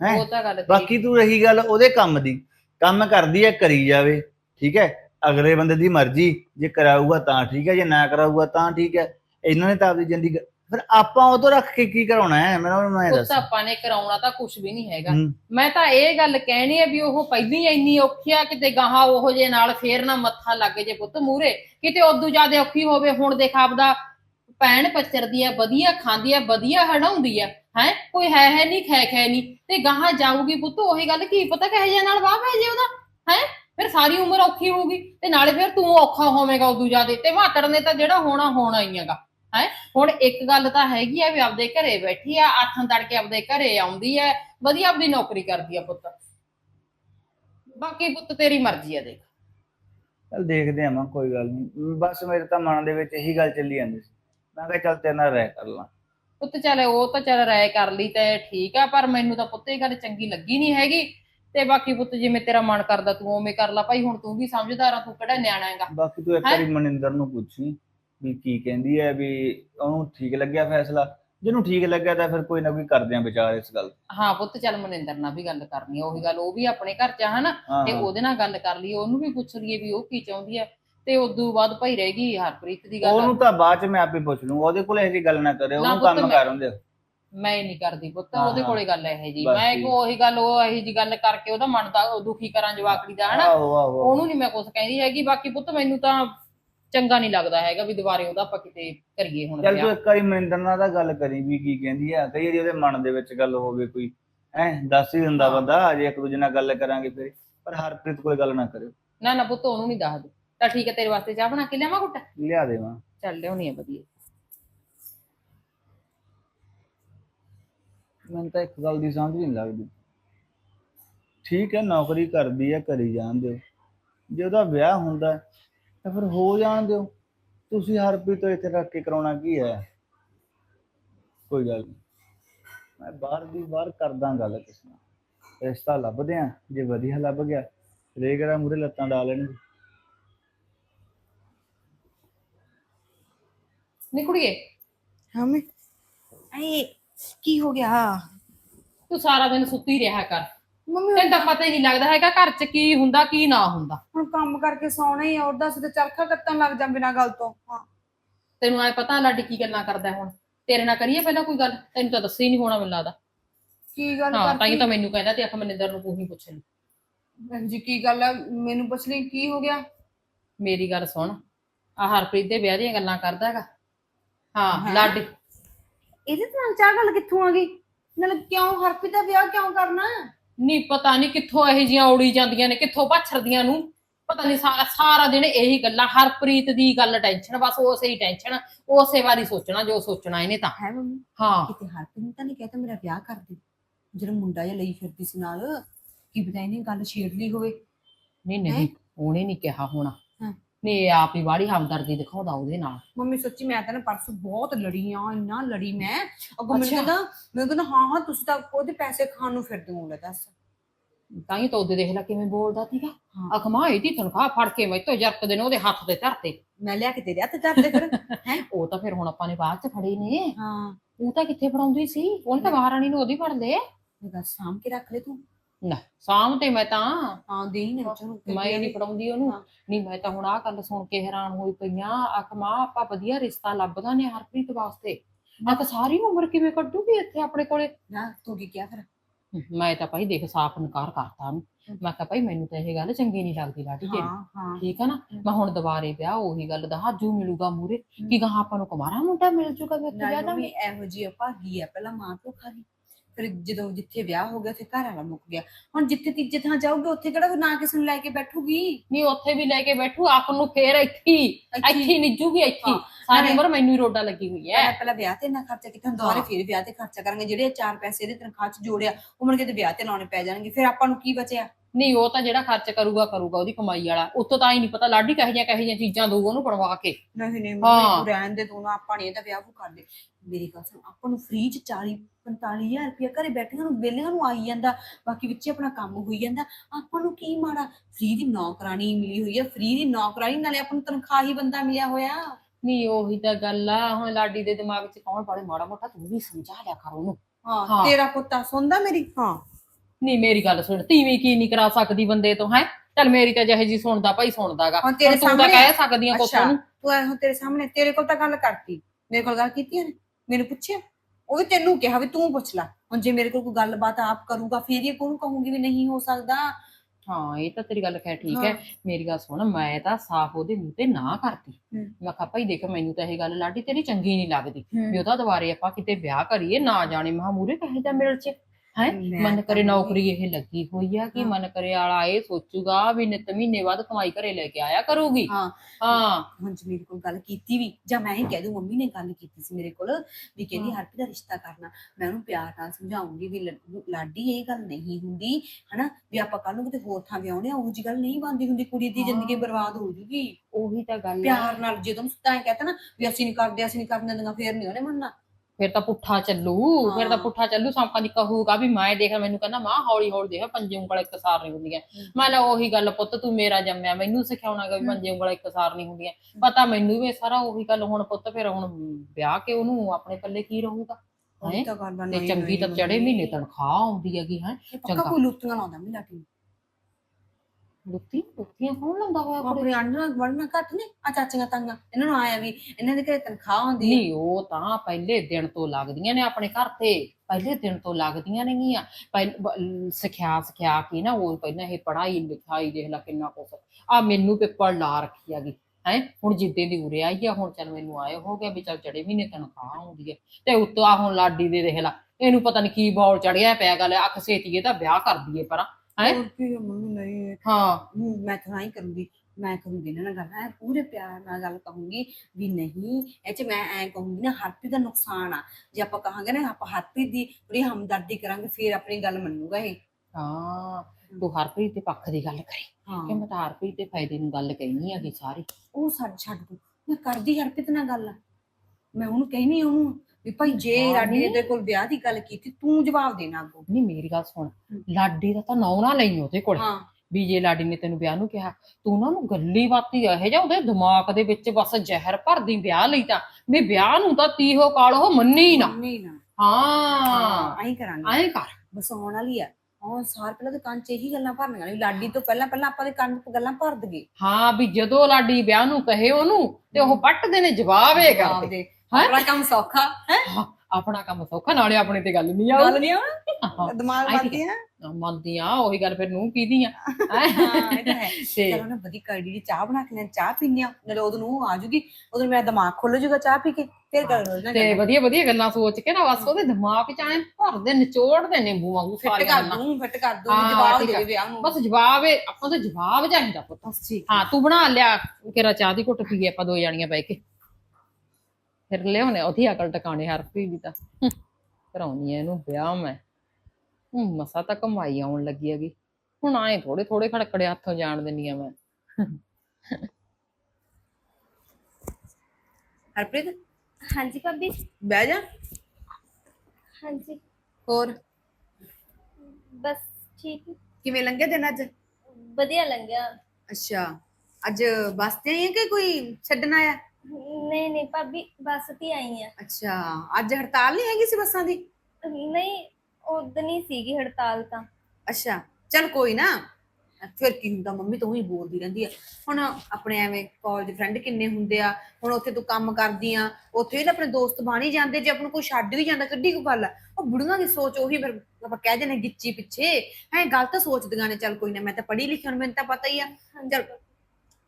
ਹੈਂ? ਉਹ ਤਾਂ ਗੱਲ ਤੇਰੀ ਬਾਕੀ ਤੂੰ ਰਹੀ ਗੱਲ ਉਹਦੇ ਕੰਮ ਦੀ। ਕੰਮ ਕਰਦੀ ਹੈ ਕਰੀ ਜਾਵੇ। ਠੀਕ ਹੈ? ਅਗਲੇ ਬੰਦੇ ਦੀ ਮਰਜ਼ੀ ਜੇ ਕਰਾਊਗਾ ਤਾਂ ਠੀਕ ਹੈ ਜੇ ਨਾ ਕਰਾਊਗਾ ਤਾਂ ਠੀਕ ਹੈ। ਇਹਨਾਂ ਨੇ ਤਾਂ ਆਪਦੀ ਜ਼ਿੰਦਗੀ ਫਿਰ ਆਪਾਂ ਉਹ ਤੋਂ ਰੱਖ ਕੇ ਕੀ ਕਰਾਉਣਾ ਹੈ? ਮੈਨੂੰ ਉਹਨਾਂ ਨੂੰ ਦੱਸ। ਆਪਾਂ ਨੇ ਕਰਾਉਣਾ ਤਾਂ ਕੁਝ ਵੀ ਨਹੀਂ ਹੈਗਾ। ਮੈਂ ਤਾਂ ਇਹ ਗੱਲ ਕਹਿਣੀ ਹੈ ਵੀ ਉਹ ਪਹਿਲੀ ਇੰਨੀ ਔਖੀ ਆ ਕਿਤੇ ਗਾਹਾਂ ਉਹੋ ਜੇ ਨਾਲ ਫੇਰ ਨਾ ਮੱਥਾ ਲੱਗ ਜੇ ਪੁੱਤ ਮੂਰੇ ਕਿਤੇ ਉਦੋਂ ਜ਼ਿਆਦਾ ਔਖੀ ਹੋਵੇ ਹੁਣ ਦੇਖ ਆਪਦਾ ਭੈਣ ਪਚਰਦੀ ਹੈ ਵਧੀਆ ਖਾਂਦੀ ਹੈ ਵਧੀਆ ਹੜਾਉਂਦੀ ਹੈ ਹੈ? ਕੋਈ ਹੈ ਹੈ ਨਹੀਂ ਖੈ ਖੈ ਨਹੀਂ। ਤੇ ਗਾਹਾਂ ਜਾਊਗੀ ਪੁੱਤ ਉਹੀ ਗੱਲ ਕੀ ਪਤਾ ਕਹੇ ਜੇ ਨਾਲ ਵਾਹ ਪੈ ਜੇ ਉਹਦਾ ਹੈ? ਫਿਰ ਸਾਰੀ ਉਮਰ ਔਖੀ ਹੋਊਗੀ ਤੇ ਨਾਲੇ ਫਿਰ ਤੂੰ ਔਖਾ ਹੋਵੇਂਗਾ ਉਦੋਂ ਜ਼ਿਆਦਾ ਤੇ ਮਾਤੜ ਨੇ ਤਾਂ ਜਿਹੜਾ ਹੋਣਾ ਹੋਣਾ ਹੀ ਹੈਗਾ ਹੈ? ਹੁਣ ਇੱਕ ਗੱਲ ਤਾਂ ਹੈਗੀ ਆ ਵੀ ਆਪਦੇ ਘਰੇ ਬੈਠੀ ਆ ਆਥਾਂ ਤੜਕੇ ਆਪਦੇ ਘਰੇ ਆਉਂਦੀ ਹੈ ਵਧੀਆ ਆਪਦੀ ਨੌਕਰੀ ਕਰਦੀ ਆ ਪੁੱਤ। ਬਾਕੀ ਪੁੱਤ ਤੇਰੀ ਮਰਜ਼ੀ ਆ ਦੇਖ। ਚੱਲ ਦੇਖਦੇ ਆਵਾਂ ਕੋਈ ਗੱਲ ਨਹੀਂ ਬਸ ਮੇਰੇ ਤਾਂ ਮਨ ਦੇ ਵਿੱਚ ਇਹੀ ਗੱਲ ਚੱਲੀ ਜਾਂਦੀ ਸੀ। ਮੈਂ ਕਿਹਾ ਚੱਲ ਤੇਰੇ ਨਾਲ ਰਹਿ ਕਰ ਲਾਂ। ਪੁੱਤ ਚੱਲ ਉਹ ਤਾਂ ਚੱਲ ਰਾਏ ਕਰ ਲਈ ਤੇ ਠੀਕ ਆ ਪਰ ਮੈਨੂੰ ਤਾਂ ਪੁੱਤ ਇਹ ਗੱਲ ਚੰਗੀ ਲੱਗੀ ਨਹੀਂ ਹੈਗੀ। ਤੇ ਬਾਕੀ ਪੁੱਤ ਜਿਵੇਂ ਤੇਰਾ ਮਨ ਕਰਦਾ ਤੂੰ ਉਵੇਂ ਕਰ ਲੈ। ਭਾਈ ਹੁਣ ਤੂੰ ਵੀ ਸਮਝਦਾਰ ਆ ਤੂੰ ਕਿਹੜਾ ਨਿਆਣਾ ਹੈਗਾ? ਬਾਕੀ ਤੂੰ ਇੱਕ ਹੈਂ? ਵਾਰੀ ਮਨਿੰਦਰ ਨੂੰ ਪੁੱਛੀ ਵੀ ਕੀ ਕਹਿੰਦੀ ਹੈ ਵੀ ਉਹਨੂੰ ਠੀਕ ਲੱਗਿਆ ਫੈਸਲਾ? ਜਿਹਨੂੰ ਠੀਕ ਲੱਗਿਆ ਤਾਂ ਫਿਰ ਕੋਈ ਨਾ ਕੋਈ ਕਰਦੇ ਆ ਵਿਚਾਰ ਇਸ ਗੱਲ ਤੇ। ਹਾਂ ਪੁੱਤ ਚੱਲ ਮਨਿੰਦਰ ਨਾਲ ਵੀ ਗੱਲ ਕਰਨੀ ਆ ਉਹੀ ਗੱਲ ਉਹ ਵੀ ਆਪਣੇ ਘਰ ਚ ਆ ਹਨਾ? ਹਾਂ ਤੇ। ਉਹਦੇ ਨਾਲ ਗੱਲ ਕਰ ਲਈ ਉਹਨੂੰ ਵੀ ਪੁੱਛ ਲਈਏ ਵੀ ਉਹ ਕੀ ਚਾਹੁੰਦੀ ਆ। ਤੇ ਉਦੋਂ ਬਾਅਦ ਭਾਈ ਰਹੇਗੀ ਹਰਪ੍ਰੀਤ ਦੀ ਗੱਲ। ਉਹਨੂੰ ਤਾਂ ਬਾਅਦ ਚ ਮੈਂ ਆਪੇ ਪੁੱਛ ਲੂੰਗਾ ਉਹਦੇ ਕੋਲ ਇਹੋ ਜਿਹੀ ਗੱਲ ਨਾ ਕਰੇ ਉਹਨੂੰ ਪੁੱਤ ਕੰਮ ਮੈਂ- ਕਰ ਹੁੰਦੇ ਮੈਂ ਨਹੀਂ ਕਰਦੀ ਪੁੱਤ ਹਾਂ, ਉਹਦੇ ਹਾਂ। ਕੋਲੇ ਗੱਲ ਇਹ ਜੀ ਬਸ ਮੈਂ ਠੀਕ। ਕੋ ਉਹੀ ਗੱਲ ਉਹ ਇਹੀ ਜੀ ਗੱਲ ਕਰਕੇ ਉਹਦਾ ਮਨ ਦਾ ਉਹ ਦੁਖੀ ਕਰਾਂ ਜਵਾਕੜੀ ਦਾ ਹਨਾ? ਆਹੋ ਆਹੋ। ਉਹਨੂੰ ਨਹੀਂ ਮੈਂ ਕੁਝ ਕਹਿੰਦੀ ਹੈਗੀ ਬਾਕੀ ਪੁੱਤ ਮੈਨੂੰ ਤਾਂ ਚੰਗਾ ਨਹੀਂ ਲੱਗਦਾ ਹੈਗਾ ਵੀ ਦੁਬਾਰੇ ਉਹਦਾ ਆਪਾਂ ਕਿਤੇ ਕਰੀਏ ਹੁਣ ਚੱਲ ਤੂੰ ਵਿਆਹ। ਇੱਕ ਵਾਰੀ ਮਨਿੰਦਰ ਨਾਲ ਤਾਂ ਗੱਲ ਕਰੀ ਵੀ ਕੀ ਕਹਿੰਦੀ ਆ ਕਈ ਵਾਰੀ ਉਹਦੇ ਮਨ ਦੇ ਵਿੱਚ ਗੱਲ ਹੋਵੇ ਕੋਈ ਐ ਦੱਸ ਹੀ ਦਿੰਦਾ ਹਾਂ। ਬੰਦਾ ਜੇ ਇੱਕ ਦੂਜੇ ਨਾਲ ਗੱਲ ਕਰਾਂਗੇ ਫਿਰ ਪਰ ਹਰਪ੍ਰੀਤ ਕੋਈ ਗੱਲ ਨਾ ਕਰਿਓ। ਨਾ ਨਾ ਪੁੱਤ ਉਹਨੂੰ ਨਹੀਂ ਦੱਸਦੀ ਤਾਂ ਠੀਕ ਹੈ ਤੇਰੇ ਵਾਸਤੇ ਚਾਹ ਬਣਾ ਕੇ ਲਿਆਵਾਂ ਘੁੱਟ? ਲਿਆ ਦੇਵਾਂ। ਚੱਲ ਲਿਆਉਣੀ ਹੈ ਵਧੀਆ। ਮੈਨੂੰ ਤਾਂ ਇੱਕ ਗੱਲ ਦੀ ਸਮਝ ਨਹੀਂ ਲੱਗਦੀ। ਠੀਕ ਹੈ ਨੌਕਰੀ ਕਰਦੀ ਹੈ ਕਰੀ ਜਾਣ ਦਿਓ। ਜੇ ਉਹਦਾ ਵਿਆਹ ਹੁੰਦਾ ਹੈ, ਤਾਂ ਫਿਰ ਹੋ ਜਾਣ ਦਿਓ। ਤੁਸੀਂ ਹਰਪ੍ਰੀਤ ਤੋਂ ਇੱਥੇ ਰੱਖ ਕੇ ਕਰਾਉਣਾ ਕੀ ਹੈ? ਕੋਈ ਗੱਲ ਨਹੀਂ। ਮੈਂ ਬਾਹਰ ਦੀ ਬਾਹਰ ਕਰਦਾ ਗੱਲ ਕਿਸੇ ਨਾਲ। ਰਿਸ਼ਤਾ ਲੱਭਦੇ ਆ ਜੇ ਵਧੀਆ ਲੱਭ ਗਿਆ ਰੇਗਰਾ ਮੂਰੇ ਲੱਤਾਂ ਡਾ ਲੈਣਗੇ? ਨੀ ਕੁੜੀਏ। ਹਾਂ ਮੈਂ ਆਏ ਕੀ ਹੋ ਗਿਆ? ਤੂੰ ਸਾਰਾ ਦਿਨ ਸੁੱਤੀ ਰਿਹਾ ਕਰ। ਮੰਮੀ ਤੈਨੂੰ ਤਾਂ ਪਤਾ ਹੀ ਨਹੀਂ ਲੱਗਦਾ ਹੈਗਾ ਘਰ 'ਚ ਕੀ ਹੁੰਦਾ ਕੀ ਨਾ ਹੁੰਦਾ। ਹੁਣ ਕੰਮ ਕਰਕੇ ਸੌਣਾ ਹੀ ਆ ਔਰ ਦੱਸ ਤੇ ਚਰਖਾ ਕੱਤਣ ਲੱਗ ਜਾ ਬਿਨਾਂ ਗੱਲ ਤੋਂ। ਹਾਂ। ਤੈਨੂੰ ਐ ਪਤਾ ਲਾਡੀ ਕੀ ਗੱਲਾਂ ਕਰਦਾ ਹੁਣ। ਤੇਰੇ ਨਾਲ ਕਰੀਏ ਪਹਿਲਾਂ ਕੋਈ ਗੱਲ? ਤੈਨੂੰ ਤਾਂ ਦੱਸਿਆ ਹੀ ਨਹੀਂ ਹੋਣਾ ਮੈਨੂੰ ਲੱਗਦਾ। ਕੀ ਗੱਲ ਹਾਂ ਤਾਂ ਹੀ ਤਾਂ ਮੈਨੂੰ ਕਹਿੰਦਾ ਤੇ ਆਖ ਮਨਿੰਦਰ ਨੂੰ ਹੀ ਪੁੱਛ ਲਈ ਭੈਣ ਜੀ ਕੀ ਗੱਲ ਆ? ਮੈਨੂੰ ਪੁੱਛ ਲਈ ਕੀ ਹੋ ਗਿਆ? ਮੇਰੀ ਗੱਲ ਸੁਣ। ਆ ਹਰਪ੍ਰੀਤ ਦੇ ਵਿਆਹ ਦੀਆਂ ਗੱਲਾਂ ਕਰਦਾ ਹੈਗਾ। ਹੈਂ? ਲਾਡੀ ਇਹਦੇ ਨਾਲ ਚਾਹ ਗੱਲ ਕਿੱਥੋਂ ਆ ਗਈ? ਨਾਲ ਕਿਉਂ ਹਰਪ੍ਰੀਤ ਦਾ ਵਿਆਹ ਕਿਉਂ ਕਰਨਾ? ਨਹੀਂ ਪਤਾ ਨਹੀਂ ਕਿੱਥੋਂ ਇਹੋ ਜੀਆਂ ਔੜੀ ਜਾਂਦੀਆਂ ਨੇ ਕਿੱਥੋਂ ਪਾਛਰਦੀਆਂ ਨੂੰ? ਪਤਾ ਨਹੀਂ ਸਾਰਾ ਸਾਰਾ ਦਿਨ ਇਹੀ ਗੱਲਾਂ ਹਰਪ੍ਰੀਤ ਦੀ ਗੱਲ ਟੈਨਸ਼ਨ ਬਸ ਉਸੇ ਹੀ ਟੈਨਸ਼ਨ ਉਸੇ ਵਾਰੀ ਸੋਚਣਾ ਜੋ ਸੋਚਣਾ ਇਹਨੇ ਤਾਂ। ਹੈ ਮੰਮੀ। ਹਾਂ। ਕਿਤੇ ਹਰਪ੍ਰੀਤ ਨੇ ਤਾਂ ਨਹੀਂ ਕਹਿਤਾ ਮੇਰਾ ਵਿਆਹ ਕਰ ਦੇ। ਜਿਹੜਾ ਮੁੰਡਾ ਜਿਹਾ ਲਈ ਫਿਰਦੀ ਸੀ ਨਾਲ ਕੀ ਪਤਾ ਇਹਨੇ ਗੱਲ ਛੇੜ ਲਈ ਹੋਵੇ। ਨਹੀਂ ਨਹੀਂ ਉਹਨੇ ਨਹੀਂ ਕਿਹਾ ਹੋਣਾ। ਹਾਂ। ਇਹ ਆਪ ਹੀ ਬਾੜੀ ਹਮਦਰਦੀ ਦਿਖਾਉਂਦਾ ਉਹਦੇ ਨਾਲ। ਮੰਮੀ ਸੱਚੀ ਮੈਂ ਤਾਂ ਨਾ ਪਰਸੋਂ ਬਹੁਤ ਲੜੀ ਆ ਇੰਨਾ ਲੜੀ ਮੈਂ। ਅੱਗੋਂ ਮੈਨੂੰ ਅੱਛਾ। ਕਹਿੰਦਾ ਮੈਨੂੰ ਕਹਿੰਦਾ ਹਾਂ ਹਾਂ ਤੁਸੀਂ ਤਾਂ ਉਹਦੇ ਪੈਸੇ ਖਾਣ ਨੂੰ ਫਿਰਦੇ ਹੋ ਲੈ ਦੱਸ। ਤਾਂ ਹੀ ਤਾਂ ਉਹਦੇ ਦੇਖ ਲੈ ਕਿਵੇਂ ਬੋਲਦਾ ਸੀਗਾ। ਹਾਂ। ਅਖਮਾ ਇਹਦੀ ਤਨਖਾਹ ਫੜ ਕੇ ਮੈਥੋਂ ਜਰਕ ਦੇ ਨੇ ਉਹਦੇ ਹੱਥ ਤੇ। ਧਰਤੇ ਮੈਂ ਲਿਆ ਕੇ ਤੇਰੇ ਹੱਥ ਧਰਦੇ ਫਿਰ ਉਹ ਤਾਂ ਫਿਰ ਹੁਣ ਆਪਾਂ ਨੇ ਬਾਅਦ ਚ ਫੜੇ ਨੇ। ਹਾਂ। ਉਹ ਤਾਂ ਕਿੱਥੇ ਫੜਾਉਂਦੀ ਸੀ? ਉਹਨੇ ਤਾਂ ਮਹਾਰਾਣੀ ਨੂੰ ਉਹਦੀ ਫੜ ਲਏ। ਮੈਂ ਦੱਸ ਸਾਂਭ ਕੇ ਰੱਖ ਲੈ ਤੂੰ। ਨਾ ਸਾਹਮ ਤੇ ਮੈਂ ਤਾਂ ਹਾਂ ਦੇ ਹੀ ਨਾ ਚਲੋ ਮੈਂ ਹੀ ਨਹੀਂ ਫੜਾਉਂਦੀ ਉਹਨੂੰ। ਹਾਂ। ਨਹੀਂ ਮੈਂ ਤਾਂ ਹੁਣ ਆਹ ਗੱਲ ਸੁਣ ਕੇ ਹੈਰਾਨ ਹੋਈ ਪਈਆਂ ਅਖਮਾ ਆਪਾਂ ਵਧੀਆ ਰਿਸ਼ਤਾ ਲੱਭਦਾ ਨੇ ਹਰਪ੍ਰੀਤ ਵਾਸਤੇ। ਮੈਂ ਤਾਂ ਸਾਰੀ ਉਮਰ ਕਿਵੇਂ ਕੱਢੂਗੀ ਇੱਥੇ ਆਪਣੇ ਕੋਲੇ? ਨਾ ਤੂੰ ਕੀ ਕਿਹਾ ਫਿਰ? ਮੈਂ ਤਾਂ ਭਾਈ ਦੇਖ ਸਾਫ਼ ਨਕਾਰ ਕਰਤਾ ਉਹਨੂੰ। ਮੈਂ ਕਿਹਾ ਭਾਈ ਮੈਨੂੰ ਤਾਂ ਇਹ ਗੱਲ ਚੰਗੀ ਨਹੀਂ ਲੱਗਦੀ ਹਾਂ ਹਾਂ। ਠੀਕ ਹੈ ਨਾ? ਮੈਂ ਹੁਣ ਦੁਬਾਰੇ ਵਿਆਹ ਉਹੀ ਗੱਲ ਦਾ ਹਾਜੂ ਮਿਲੂਗਾ ਮੂਰੇ ਕਿ ਗਾਹਾਂ ਆਪਾਂ ਨੂੰ ਕੁਮਾਰਾ ਮੁੰਡਾ ਮਿਲ ਜੂਗਾ ਨਾਲੇ ਵੀ ਦਾਂਗੇ ਇਹੋ ਜਿਹੀ ਭਾਗੀ ਆ ਪਹਿਲਾਂ ਮਾਂ ਤੋਂ ਖਾ ਗਈ ਫਿਰ ਜਦੋਂ ਜਿੱਥੇ ਵਿਆਹ ਹੋ ਗਿਆ ਉੱਥੇ ਘਰ ਵਾਲਾ ਮੁੱਕ ਗਿਆ ਹੁਣ ਜਿੱਥੇ ਤੀਜੇ ਥਾਂ ਜਾਊਗੇ ਉੱਥੇ ਕਿਹੜਾ ਨਾ ਕਿਸੇ ਨੂੰ ਲੈ ਕੇ ਬੈਠੂਗੀ ਨਹੀਂ ਉੱਥੇ ਵੀ ਲੈ ਕੇ ਬੈਠੂ ਆਪ ਨੂੰ ਫੇਰ ਇੱਥੇ ਹੀ ਇੱਥੇ ਹੀ ਨਿੱਜੂਗੀ ਇੱਥੇ ਹੀ। ਹਾਂ। ਸਾਰੀ ਉਮਰ ਮੈਨੂੰ ਹੀ ਰੋਡਾ ਲੱਗੀ ਹੋਈ ਹੈ ਪਹਿਲਾਂ ਪਹਿਲਾਂ ਵਿਆਹ ਤੇ ਇੰਨਾ ਖਰਚਾ ਕੀਤਾ ਹੁਣ ਦੁਬਾਰਾ। ਫਿਰ ਵਿਆਹ ਤੇ ਖਰਚਾ ਕਰਾਂਗੇ ਜਿਹੜੇ ਚਾਰ ਪੈਸੇ ਇਹਦੇ ਤਨਖਾਹ 'ਚ ਜੋੜਿਆ ਉਹ ਮੁੜ ਕੇ ਤੇ ਵਿਆਹ ਤੇ ਲਾਉਣੇ ਪੈ ਜਾਣਗੇ ਫਿਰ ਆਪਾਂ ਨੂੰ ਕੀ ਬਚਿਆ ਨਹੀਂ ਉਹ ਤਾਂ ਜਿਹੜਾ ਖਰਚ ਕਰੂਗਾ ਕਰੂਗਾ ਉਹਦੀ ਕਮਾਈ ਵਾਲਾ। ਉੱਤੋਂ ਤਾਂ ਹੀ ਨਹੀਂ ਪਤਾ ਲਾਡੀ ਕਹੇ ਜਿਹੀਆਂ ਕਹੇ ਜਿਹੀਆਂ ਚੀਜ਼ਾਂ ਦਊਗਾ ਉਹਨੂੰ ਬਣਵਾ ਕੇ। ਨਹੀਂ ਨਹੀਂ ਹਾਂ। ਮੈਨੂੰ ਰਹਿਣ ਦੇ ਤੂੰ ਨਾ ਆਪਾਂ ਨਹੀਂ ਇਹਦਾ ਵਿਆਹ ਵੂ ਕਰ ਦੇ ਮੇਰੀ ਗੱਲ ਸੁਣ ਆਪਾਂ ਨੂੰ ਫ੍ਰੀ 'ਚ 40 45000 ਰੁਪਇਆ ਘਰੇ ਬੈਠਿਆਂ ਨੂੰ ਬੇਲੀਆਂ ਨੂੰ ਆਈ ਜਾਂਦਾ ਬਾਕੀ ਵਿੱਚੇ ਆਪਣਾ ਕੰਮ ਹੋਈ ਜਾਂਦਾ। ਆਪਾਂ ਨੂੰ ਕੀ ਮਾੜਾ ਫ੍ਰੀ ਦੀ ਨੌਕਰਾਨੀ ਮਿਲੀ ਹੋਈ ਹੈ ਫ੍ਰੀ ਦੀ ਨੌਕਰਾਨੀ ਨਾਲੇ ਆਪਾਂ ਨੂੰ ਤਨਖਾਹ ਹੀ ਬੰਦਾ ਮਿਲਿਆ ਹੋਇਆ। ਨਹੀਂ ਉਹੀ ਤਾਂ ਗੱਲ ਆ ਹੁਣ ਲਾਡੀ ਦੇ ਦਿਮਾਗ 'ਚ ਕੌਣ ਪਾੜੇ ਮਾੜਾ ਮੋਟਾ ਤੂੰ ਵੀ ਸਮਝਾ ਲਿਆ ਕਰ ਉਹਨੂੰ। ਹਾਂ ਹਾਂ। ਤੇਰਾ ਪੁੱਤਾ ਸੁਣਦਾ ਮੇਰੀ? ਹਾਂ। ਨਹੀਂ ਮੇਰੀ ਗੱਲ ਸੁਣ ਤੀਵੀਂ ਕੀ ਨਹੀਂ ਕਰਾ ਸਕਦੀ ਬੰਦੇ ਤੋਂ ਹੈ? ਚੱਲ ਮੇਰੀ ਤਾਂ ਜਿਹੇ ਜੀ ਸੁਣਦਾ ਭਾਈ ਸੁਣਦਾਗਾ। ਹੁਣ ਤੇਰੇ ਤੂੰ ਤਾਂ ਸਾਹਮਣੇ ਕਹਿ ਸਕਦੀ ਆ ਅੱਛਾ ਕੋਤਾਂ ਨੂੰ ਤੂੰ ਐ ਹੁਣ ਤੇਰੇ ਸਾਹਮਣੇ ਤੇਰੇ ਕੋਲ ਤਾਂ ਗੱਲ ਕਰਤੀ ਮੇਰੇ ਕੋਲ ਗੱਲ ਕੀਤੀ ਉਹਨੇ? ਮੈਨੂੰ ਪੁੱਛਿਆ? ਉਹ ਵੀ ਤੈਨੂੰ ਕਿਹਾ ਵੀ ਤੂੰ ਪੁੱਛ ਲੈ। ਹੁਣ ਜੇ ਮੇਰੇ ਕੋਲ ਕੋਈ ਗੱਲਬਾਤ ਆਪ ਕਰੂਗਾ ਫਿਰ ਇਹ ਕੋਨੂੰ ਕਹੂੰਗੀ ਵੀ ਨਹੀਂ ਹੋ ਸਕਦਾ। ਹਾਂ ਇਹ ਤਾਂ ਤੇਰੀ ਗੱਲ ਖੈਰ ਠੀਕ ਹਾਂ। ਹੈ। ਮੇਰੀ ਗੱਲ ਸੁਣ ਮੈਂ ਤਾਂ ਸਾਫ਼ ਉਹਦੇ ਮੂੰਹ ਤੇ ਨਾ ਕਰਤੀ। ਹੂੰ। ਮੈਂ ਕਿਹਾ ਭਾਈ ਦੇਖ ਮੈਨੂੰ ਤਾਂ ਇਹ ਗੱਲ ਲਾਡੀ ਤੇਰੀ ਚੰਗੀ ਨਹੀਂ ਲੱਗਦੀ। ਵੀ ਉਹਦਾ ਦੁਬਾਰੇ ਆਪਾਂ ਕਿਤੇ ਵਿਆਹ ਕਰੀਏ ਨਾ ਜਾਣੇ ਮਹਾ ਮੂਰੇ ਕਹੇ ਜਾ ਮਿਲ ਚ। ਹੈ? ਮਨ ਕਰੇ। ਨੌਕਰੀ ਇਹ ਲੱਗੀ ਹੋਈ ਆ ਕਿ। ਮਨ ਕਰੇ ਵਾਲਾ ਇਹ ਸੋਚੂਗਾ ਵੀ ਨਿਤ ਮਹੀਨੇ ਬਾਅਦ ਕਮਾਈ ਘਰੇ ਲੈ ਕੇ ਆਇਆ ਕਰੂਗੀ। ਹਾਂ। ਹਾਂ। ਹੁਣ ਜੇ ਮੇਰੇ ਕੋਲ ਗੱਲ ਕੀਤੀ ਵੀ ਜਾਂ ਮੈਂ ਹੀ ਕਹਿ ਦੂੰ ਮੰਮੀ ਨੇ ਗੱਲ ਕੀਤੀ ਸੀ ਮੇਰੇ ਕੋਲ ਵੀ ਕਹਿੰਦੀ। ਹਰਪ੍ਰੀਤ ਦਾ ਰਿਸ਼ਤਾ ਕਰਨਾ। ਮੈਂ ਉਹਨੂੰ ਪਿਆਰ ਨਾਲ ਸਮਝਾਉਂਗੀ ਵੀ ਲਾਡੀ ਇਹ ਗੱਲ ਨਹੀਂ ਹੁੰਦੀ ਹਨਾ? ਵੀ ਆਪਾਂ ਕੱਲ ਨੂੰ ਕਿਤੇ ਹੋਰ ਥਾਂ ਵਿਆਹੁਣੇ ਆ ਉਹ ਜੀ ਗੱਲ ਨਹੀਂ ਬਣਦੀ ਹੁੰਦੀ ਕੁੜੀ ਦੀ ਜ਼ਿੰਦਗੀ। ਬਰਬਾਦ ਹੋ ਜੂਗੀ। ਉਹੀ ਤਾਂ ਗੱਲ ਪਿਆਰ ਨਾਲ ਜਦੋਂ ਤਾਂ ਕਹਤਾ ਨਾ ਵੀ ਅਸੀਂ ਨਹੀਂ ਕਰਦੇ ਅਸੀਂ ਨਹੀਂ ਕਰਨ ਦਿੰਦੀਆਂ ਫੇਰ ਨਹੀਂ ਉਹਨੇ ਮੰਨਣਾ। ਫਿਰ ਤਾਂ ਪੁੱਠਾ ਚੱਲੂ ਫਿਰ ਤਾਂ। ਪੁੱਠਾ ਚੱਲੂ ਸੌਂਕਾਂ ਦੀ ਕਹੂਗਾ ਵੀ ਮੈਂ ਦੇਖ ਮੈਨੂੰ ਕਹਿੰਦਾ ਮਾਂ ਹੌਲੀ ਹੌਲੀ ਦੇਖ ਪੰਜੇ ਉਂਗਲ ਇੱਕ ਸਾਰ ਨਹੀਂ ਹੁੰਦੀਆਂ ਮੈਂ ਲਾ ਉਹੀ ਗੱਲ ਪੁੱਤ ਤੂੰ ਮੇਰਾ ਜੰਮਿਆ ਮੈਨੂੰ ਸਿਖਾਉਣਾਗਾ ਵੀ। ਪੰਜੇ ਉਂਗਲ ਇੱਕ ਸਾਰ ਨਹੀਂ ਹੁੰਦੀਆਂ ਪਤਾ ਮੈਨੂੰ ਵੀ ਸਾਰਾ ਉਹੀ ਗੱਲ ਹੁਣ ਪੁੱਤ ਫਿਰ ਹੁਣ ਵਿਆਹ ਕੇ ਉਹਨੂੰ ਆਪਣੇ ਪੱਲੇ ਕੀ ਰਹੂਗਾ ਹੈਂ? ਤਾਂ ਚੰਗੀ ਤਾਂ ਚੜੇ। ਮਹੀਨੇ ਤਨਖਾਹ ਆਉਂਦੀ ਹੈਗੀ ਹੈ ਚੰਗਾ। ਕੋਈ ਲੁੱਟੀਆਂ ਲਾਉਂਦਾ ਮੈਨੂੰ ਲਾਡੀ ਲੁੱਤੀ ਲੁੱਤੀਆਂ ਕੌਣ ਲਾਉਂਦਾ ਹੋਇਆ ਕੁੜੀ? ਆਪਣੇ ਆਂਡਣਾ ਵੜਨਾ ਘੱਟ ਨੇ ਆ ਚਾਚੀਆਂ ਤਾਂਗਾ ਇਹਨਾਂ ਨੂੰ ਆਇਆ ਵੀ ਇਹਨਾਂ ਦੇ ਘਰੇ ਤਨਖਾਹ ਹੁੰਦੀ ਨਹੀਂ ਉਹ ਤਾਂ ਪਹਿਲੇ ਦਿਨ ਤੋਂ ਲੱਗਦੀਆਂ ਨੇ ਆਪਣੇ ਘਰ ਤੇ। ਪਹਿਲੇ ਦਿਨ ਤੋਂ ਲੱਗਦੀਆਂ ਨੇਗੀਆਂ। ਪਹਿਲ ਸਿਖਿਆ ਸਿਖਿਆ ਕੇ ਨਾ ਉਹ ਪਹਿਲਾਂ ਇਹ ਪੜਾਈ ਲਿਖਾਈ ਦੇਖ ਲੈ ਕਿੰਨਾ ਕੁਛ। ਆ ਮੈਨੂੰ ਪੇਪਰ ਲਾ ਰੱਖੀ ਹੈਗੀ ਹੈ? ਹੁਣ ਜਿੱਦੇ ਦੀ ਉਰੇ ਆਈ ਆ ਹੁਣ ਚੱਲ ਮੈਨੂੰ ਆਏ ਹੋ ਗਿਆ ਵੀ ਚੱਲ ਚੜੇ ਮਹੀਨੇ ਤਨਖਾਹ ਆਉਂਦੀ ਹੈ ਤੇ ਉੱਤੋਂ ਆ ਹੁਣ ਲਾਡੀ ਦੇ ਦੇਖ ਲੈ ਇਹਨੂੰ ਪਤਾ ਨਹੀਂ ਕੀ ਬੌਲ ਚੜਿਆ ਪਿਆ ਗੱਲ ਅੱਖ ਸੇਤੀਏ ਤਾਂ ਵਿਆਹ ਕਰ ਦਈਏ ਪਰਾਂ। ਹੈਂ? ਹੋਰ ਕੀ ਆ, ਮੰਮੀ ਨਹੀਂ। ਹਾਂ। ਹਮ, ਮੈਂ ਤਾਂ ਨਹੀਂ ਕਰੂੰਗੀ ਮੈਂ ਕਰੂੰਗੀ ਇਹਨਾਂ ਨਾਲ ਗੱਲ ਐ ਪੂਰੇ ਪਿਆਰ ਨਾਲ ਗੱਲ ਕਹੂੰਗੀ ਵੀ ਨਹੀਂ ਇਹ ਚ ਮੈਂ ਐ ਕਹੂੰਗੀ ਨਾ ਹਰਪ੍ਰੀਤ ਦਾ ਨੁਕਸਾਨ ਆ। ਜੇ ਆਪਾਂ ਕਹਾਂਗੇ ਨਾ ਆਪਾਂ ਹਰਪ੍ਰੀਤ ਦੀ ਪੂਰੀ ਹਮਦਰਦੀ ਕਰਾਂਗੇ ਫਿਰ ਆਪਣੀ ਗੱਲ ਮੰਨੂਗਾ ਇਹ। ਹਾਂ ਤੂੰ ਹਰਪ੍ਰੀਤ ਦੇ ਪੱਖ ਦੀ ਗੱਲ ਕਰੀ ਕਿ ਹਾਂ ਮੈਂ ਤਾਂ ਹਰਪ੍ਰੀਤ ਦੇ ਫਾਇਦੇ ਨੂੰ ਗੱਲ ਕਹਿਣੀ ਹੈਗੀ ਸਾਰੀ। ਉਹ ਛੱਡ ਛੱਡ ਤੂੰ ਮੈਂ ਕਰਦੀ ਹਰਪ੍ਰੀਤ ਨਾਲ ਗੱਲ। ਮੈਂ ਉਹਨੂੰ ਕਹਿਨੀ ਉਹਨੂੰ ਵੀ ਭਾਈ ਜੇ ਲਾਡੀ ਨਹੀਂ। ਦੇ ਕੋਲ ਵਿਆਹ ਦੀ ਗੱਲ ਕੀਤੀ ਤੂੰ ਜਵਾਬ ਦੇਣਾ ਅੱਗੋਂ। ਨਹੀਂ ਮੇਰੀ ਗੱਲ ਸੁਣ। ਲਾਡੀ ਦਾ ਤਾਂ ਨਾਂ ਨਾ ਲਈ ਉਹਦੇ ਕੋਲ। ਹਾਂ। ਵੀ ਜੇ ਲਾਡੀ ਨੇ ਤੈਨੂੰ ਵਿਆਹ ਨੂੰ ਕਿਹਾ ਤੂੰ ਨਾ ਉਹਨੂੰ ਗੱਲੀ ਬਾਤੀ ਇਹੋ ਜਿਹਾ ਉਹਦੇ ਦਿਮਾਗ ਦੇ ਵਿੱਚ ਬਸ ਜ਼ਹਿਰ ਭਰਦੀ ਵਿਆਹ ਲਈ ਤਾਂ। ਵੀ ਵਿਆਹ ਨੂੰ ਤਾਂ ਤੀਹੋ ਕਾਲੋ ਮੰਨੀ ਨਾ। ਨਹੀਂ ਨਾ। ਹਾਂ। ਐਂ ਕਰਾਂਗੇ। ਐਂ ਕਰ। ਬਸ ਆਉਣ ਵਾਲੀ ਆ। ਹਾਂ ਸਾਰ ਪਹਿਲਾਂ ਤੇ ਕੰਨ ਚ ਇਹੀ ਗੱਲਾਂ ਭਰਨੀਆਂ ਨੇ ਲਾਡੀ ਤੋਂ ਪਹਿਲਾਂ ਪਹਿਲਾਂ ਆਪਾਂ ਦੇ ਕੰਨ ਚ ਗੱਲਾਂ ਭਰ ਦਈਏ। ਹਾਂ ਵੀ ਜਦੋਂ ਲਾਡੀ ਵਿਆਹ ਨੂੰ ਕਹੇ ਉਹਨੂੰ ਤੇ ਉਹ ਪੱਟਦੇ ਨੇ ਜਵਾਬ ਇਹ ਕਰਦੇ? ਆਪਣਾ ਕੰਮ ਸੌਖਾ। ਹੈ? ਆਪਣਾ ਕੰਮ ਸੌਖਾ ਨਾਲੇ ਆਪਣੇ ਤੇ ਗੱਲ ਨਹੀਂ ਗੱਲ ਆਉ ਨਹੀਂ ਆਉਣਾ ਦਿਮਾਗ ਵੱਧਦੀ ਹੈ। ਮੰਨਦੀ ਆ। ਉਹੀ ਗੱਲ ਫਿਰ ਨੂੰ ਕੀਦੀ ਆ। ਹਾਂ ਇਹ ਤਾਂ ਹੈ। ਤੇ ਚਲੋ ਨਾ ਵਧੀਆ ਕਾੜੀ ਦੀ ਚਾਹ ਬਣਾ ਕੇ ਲੈ ਚਾਹ ਪੀਨੇ ਆ। ਨਾਲੇ ਉਦੋਂ ਨੂੰ ਆ ਜੂਗੀ ਉਦੋਂ ਮੇਰਾ ਦਿਮਾਗ ਖੁੱਲ ਜੂਗਾ ਚਾਹ ਪੀ ਕੇ ਫਿਰ ਕਰ ਤੇ ਵਧੀਆ ਵਧੀਆ ਗੱਲਾਂ ਸੋਚ ਕੇ ਨਾ ਬਸ ਉਹਦੇ ਦਿਮਾਗ 'ਚ ਐ ਭਰਦੇ ਨਿਚੋੜਦੇ ਨਿੰਬੂ ਵਾਂਗੂ ਫਿੱਟ ਸਾਰੀਆਂ ਕਰ ਗੱਲਾਂ। ਦੂੰ ਫਿੱਟ ਕਰ ਦੂੰ ਹਾਂ, ਜਵਾਬ ਠੀਕ ਆ। ਦੇ ਵਿਆਹ ਨੂੰ। ਬਸ ਜਵਾਬ ਆਪਾਂ ਤਾਂ ਜਵਾਬ ਚਾਹੀਦਾ ਪੁੱਤ। ਹਾਂ ਤੂੰ ਬਣਾ ਲਿਆ ਕਿਰਾ ਚਾਹ ਦੀ ਘੁੱਟ ਪੀਏ ਆਪਾਂ ਦੋ ਜਾਣੀਆਂ ਬਹਿ ਕੇ। ਫਿਰ ਲਿਆਉਣੇ ਉਹਦੀ ਅਕਲ ਟਿਕਾਣੇ ਹਰਪੀ ਦੀ ਤਾਂ। ਕਰਾਉਣੀ ਐ ਇਹਨੂੰ ਵਿਆਹ ਮੈਂ। ਹੂੰ ਮਸਾ ਤਾਂ ਕਮਾਈ ਆਉਣ ਲੱਗੀ ਹੈਗੀ। ਹੁਣ ਆਏ ਥੋੜੇ ਥੋੜੇ ਖੜਕੜੇ ਹੱਥੋਂ ਜਾਣ ਦਿੰਨੀ ਆ ਮੈਂ। ਹਰਪ੍ਰੀਤ? ਹਾਂਜੀ ਭਾਬੀ। ਬਹਿ ਜਾ। ਹਾਂਜੀ। ਹੋਰ? ਬਸ ਠੀਕ। ਕਿਵੇਂ ਲੰਘਿਆ ਦਿਨ ਅੱਜ? ਵਧੀਆ ਲੰਘਿਆ। ਅੱਛਾ। ਅੱਜ ਬੱਸ ਤੇ ਆਈ ਹੈ ਕਿ ਕੋਈ ਛੱਡਣ ਆਇਆ? ਨਹੀਂ ਨਹੀਂ ਭਾਬੀ ਬੱਸ ਤੇ ਆਈ ਆ ਅੱਛਾ ਅੱਜ ਹੜਤਾਲ ਨਹੀਂ ਹੈਗੀ ਸੀ ਬੱਸਾਂ ਦੀ? ਨਹੀਂ ਉਦੋਂ ਨਹੀਂ ਸੀਗੀ ਹੜਤਾਲ ਤਾਂ। ਅੱਛਾ ਚਲ ਕੋਈ ਨਾ। ਫਿਰ ਕੀ ਹੁੰਦਾ ਮੰਮੀ ਤੂੰ ਹੀ ਬੋਲਦੀ ਰਹਿੰਦੀ ਆ। ਹੁਣ ਆਪਣੇ ਐਵੇਂ ਕਾਲਜ ਫਰੈਂਡ ਕਿੰਨੇ ਹੁੰਦੇ ਆ ਹੁਣ ਉੱਥੇ ਤੂੰ ਕੰਮ ਕਰਦੀ ਆ ਉੱਥੇ ਵੀ ਤਾਂ ਆਪਣੇ ਦੋਸਤ ਬਣ ਹੀ ਜਾਂਦੇ ਜੇ ਆਪ ਨੂੰ ਕੋਈ ਛੱਡ ਵੀ ਜਾਂਦਾ ਕਿੱਡੀ ਕੁ ਗੱਲ ਆ। ਉਹ ਬੁੜੀਆਂ ਦੀ ਸੋਚ ਉਹੀ ਫਿਰ ਆਪਾਂ ਕਹਿ ਦਿੰਦੇ ਗਿੱਚੀ ਪਿੱਛੇ। ਐ ਗਲਤ ਸੋਚਦੀਆਂ ਨੇ ਚਲ ਕੋਈ ਨਾ ਮੈਂ ਤਾਂ ਪੜ੍ਹੀ ਲਿਖੀ ਹੁਣ ਮੈਨੂੰ ਤਾਂ ਪਤਾ ਹੀ ਆ। ਚਲ